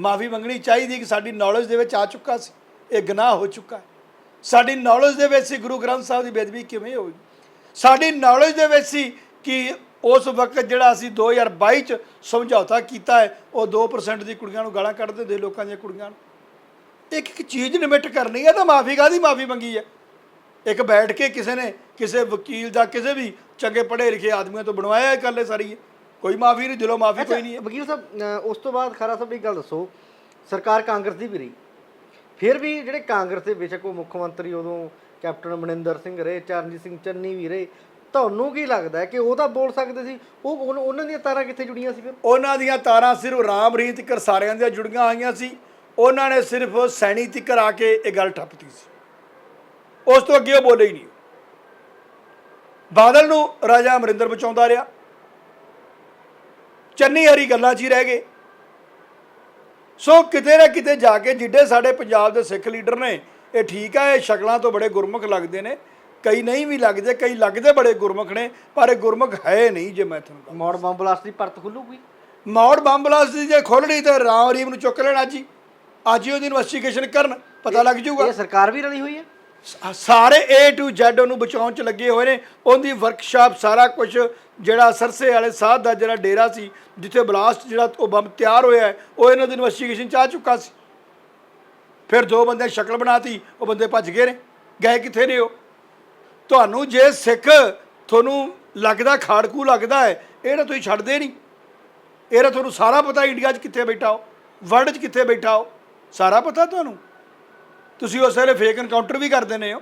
ਮਾਫੀ ਮੰਗਣੀ ਚਾਹੀਦੀ ਕਿ ਸਾਡੀ ਨੌਲੇਜ ਦੇ ਵਿੱਚ ਆ ਚੁੱਕਾ ਸੀ। ਇਹ ਗੁਨਾਹ ਹੋ ਚੁੱਕਾ ਸਾਡੀ ਨੌਲੇਜ ਦੇ ਵਿੱਚ ਸੀ, ਗੁਰੂ ਗ੍ਰੰਥ ਸਾਹਿਬ ਦੀ ਬੇਦਬੀ ਕਿਵੇਂ ਹੋਈ? ਸਾਡੀ ਨੌਲੇਜ ਦੇ ਵਿੱਚ ਸੀ ਕਿ ਉਸ ਵਕਤ ਜਿਹੜਾ ਅਸੀਂ 2022 ਚ ਸਮਝੌਤਾ ਕੀਤਾ ਹੈ, ਉਹ 2% ਦੀ ਕੁੜੀਆਂ ਨੂੰ ਗਾਲਾਂ ਕੱਢਦੇ ਦੇ ਲੋਕਾਂ ਦੀਆਂ ਕੁੜੀਆਂ ਨੂੰ। ਇੱਕ ਇੱਕ ਚੀਜ਼ ਨਿਮਿਟ ਕਰਨੀ ਹੈ ਤਾਂ ਮਾਫੀ ਕਾਦੀ ਮਾਫੀ ਮੰਗੀ ਹੈ? ਇੱਕ ਬੈਠ ਕੇ ਕਿਸੇ ਨੇ ਕਿਸੇ ਵਕੀਲ ਜਾਂ ਕਿਸੇ ਵੀ ਚੰਗੇ ਪੜ੍ਹੇ ਲਿਖੇ ਆਦਮੀਆਂ ਤੋਂ ਬਣਵਾਇਆ ਇਹ ਗੱਲ ਸਾਰੀ। ਹੈ ਕੋਈ ਮਾਫੀ ਨਹੀਂ ਦਿਲੋਂ ਮਾਫੀ ਕੋਈ ਨਹੀਂ ਹੈ। ਵਕੀਲ ਸਾਹਿਬ ਅ, ਉਸ ਤੋਂ ਬਾਅਦ ਖਰਾ ਸਾਹਿਬ ਇੱਕ ਗੱਲ ਦੱਸੋ ਸਰਕਾਰ ਕਾਂਗਰਸ ਦੀ ਵੀ ਰਹੀ। ਫਿਰ ਵੀ ਜਿਹੜੇ ਕਾਂਗਰਸ ਦੇ ਬੇਸ਼ੱਕ ਉਹ ਮੁੱਖ ਮੰਤਰੀ ਉਦੋਂ ਕੈਪਟਨ ਮਨਿੰਦਰ ਸਿੰਘ ਰਹੇ ਚਰਨਜੀਤ ਸਿੰਘ ਚੰਨੀ ਵੀ ਰਹੇ ਤੁਹਾਨੂੰ ਕੀ ਲੱਗਦਾ ਹੈ ਕਿ ਉਹ ਤਾਂ ਬੋਲ ਸਕਦੇ ਸੀ? ਉਹ ਉਨ- ਉਹਨਾਂ ਦੀਆਂ ਤਾਰਾਂ ਕਿੱਥੇ ਜੁੜੀਆਂ ਸੀ ਫਿਰ? ਉਹਨਾਂ ਦੀਆਂ ਤਾਰਾਂ ਸਿਰਫ ਰਾਮ ਰੀਤ ਕਰ ਸਾਰਿਆਂ ਦੀਆਂ ਜੁੜੀਆਂ ਹੋਈਆਂ ਸੀ। ਉਹਨਾਂ ਨੇ ਸਿਰਫ ਸੈਣੀ ਤਿੱਕਰ ਆ ਕੇ ਇਹ ਗੱਲ ਠੱਪਤੀ ਸੀ। ਉਸ ਤੋਂ ਅੱਗੇ ਉਹ ਬੋਲੇ ਹੀ ਨਹੀਂ। ਬਾਦਲ ਨੂੰ ਰਾਜਾ ਅਮਰਿੰਦਰ ਬਚਾਉਂਦਾ ਰਿਹਾ। ਚੰਨੀ ਹਰੀ ਗੱਲਾਂ 'ਚ ਹੀ ਰਹਿ ਗਏ। ਸੋ ਕਿਤੇ ਨਾ ਕਿਤੇ ਜਾ ਕੇ ਜਿੱਡੇ ਸਾਡੇ ਪੰਜਾਬ ਦੇ ਸਿੱਖ ਲੀਡਰ ਨੇ ਇਹ ਠੀਕ ਆ ਇਹ ਸ਼ਕਲਾਂ ਤੋਂ ਬੜੇ ਗੁਰਮੁਖ ਲੱਗਦੇ ਨੇ। ਕਈ ਨਹੀਂ ਵੀ ਲੱਗਦੇ ਕਈ ਲੱਗਦੇ ਬੜੇ ਗੁਰਮੁਖ ਨੇ ਪਰ ਇਹ ਗੁਰਮੁਖ ਹੈ ਨਹੀਂ ਜੇ ਮੈਂ ਤੁਹਾਨੂੰ ਮੌੜ ਬੰਬ ਬਲਾਸਟ ਦੀ ਪਰਤ ਖੁੱਲੂਗੀ? ਮੌੜ ਬੰਬ ਬਲਾਸਟ ਦੀ ਜੇ ਖੋਲਣੀ ਤੇ ਰਾਮ ਰੀਮ ਨੂੰ ਚੁੱਕ ਲੈਣਾ ਜੀ ਅੱਜ ਹੀ ਉਹਦੀ ਇਨਵੈਸਟੀਗੇਸ਼ਨ ਕਰਨ ਪਤਾ ਲੱਗ ਜਾਊਗਾ। ਇਹ ਸਰਕਾਰ ਵੀ ਰਲੀ ਹੋਈ ਹੈ? ਸਾਰੇ A to Z ਉਹਨੂੰ ਬਚਾਉਣ ਚ ਲੱਗੇ ਹੋਏ ਨੇ। ਉਹਦੀ ਵਰਕਸ਼ਾਪ ਸਾਰਾ ਕੁਝ ਜਿਹੜਾ ਸਰਸੇ ਵਾਲੇ ਸਾਧ ਦਾ ਜਿਹੜਾ ਡੇਰਾ ਸੀ, ਜਿੱਥੇ ਬਲਾਸਟ ਜਿਹੜਾ ਉਹ ਬੰਬ ਤਿਆਰ ਹੋਇਆ ਉਹ ਇਹਨਾਂ ਦੀ ਇਨਵੈਸਟੀਗੇਸ਼ਨ ਚ ਆ ਚੁੱਕਾ ਸੀ। ਫਿਰ ਦੋ ਬੰਦੇ ਸ਼ਕਲ ਬਣਾਤੀ, ਉਹ ਬੰਦੇ ਭੱਜ ਗਏ ਨੇ। ਗਏ ਕਿੱਥੇ ਨੇ ਉਹ? ਤੁਹਾਨੂੰ ਜੇ ਸਿੱਖ ਤੁਹਾਨੂੰ ਲੱਗਦਾ ਖਾੜਕੂ ਲੱਗਦਾ ਹੈ, ਇਹ ਤਾਂ ਤੁਸੀਂ ਛੱਡਦੇ ਨਹੀਂ। ਇਹ ਤਾਂ ਤੁਹਾਨੂੰ ਸਾਰਾ ਪਤਾ ਇੰਡੀਆ 'ਚ ਕਿੱਥੇ ਬੈਠਾ ਹੋ ਵਰਲਡ 'ਚ ਕਿੱਥੇ ਬੈਠਾ ਹੋ ਸਾਰਾ ਪਤਾ ਤੁਹਾਨੂੰ? ਤੁਸੀਂ ਉਸ ਵੇਲੇ ਫੇਕ ਐਨਕਾਊਂਟਰ ਵੀ ਕਰ ਦਿੰਦੇ ਹੋ।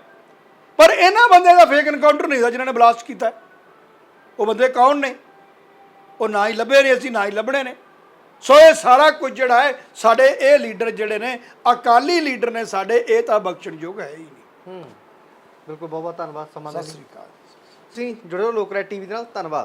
ਪਰ ਇਹਨਾਂ ਬੰਦੇ ਦਾ ਫੇਕ ਐਨਕਾਊਂਟਰ ਨਹੀਂ ਦਾ ਜਿਨ੍ਹਾਂ ਨੇ ਬਲਾਸਟ ਕੀਤਾ। ਉਹ ਬੰਦੇ ਕੌਣ ਨੇ? ਉਹ ਨਾ ਹੀ ਲੱਭੇ ਨੇ ਅਸੀਂ ਨਾ ਹੀ ਲੱਭਣੇ ਨੇ। ਸੋ ਇਹ ਸਾਰਾ ਕੁਝ ਜਿਹੜਾ ਹੈ ਸਾਡੇ ਇਹ ਲੀਡਰ ਜਿਹੜੇ ਨੇ ਅਕਾਲੀ ਲੀਡਰ ਨੇ ਸਾਡੇ ਇਹ ਤਾਂ ਬਖਸ਼ਣਯੋਗ ਹੈ ਹੀ ਨਹੀਂ। ਹੂੰ। ਬਿਲਕੁਲ ਬਹੁਤ ਬਹੁਤ ਧੰਨਵਾਦ ਸਮਾਂ ਦੇਣ ਸਤਿ ਲਈ ਸ੍ਰੀ ਅਕਾਲ। ਤੁਸੀਂ ਜੁੜੇ ਰਹੋ ਲੋਕ ਰਾਏ ਟੀਵੀ ਦੇ ਨਾਲ ਧੰਨਵਾਦ।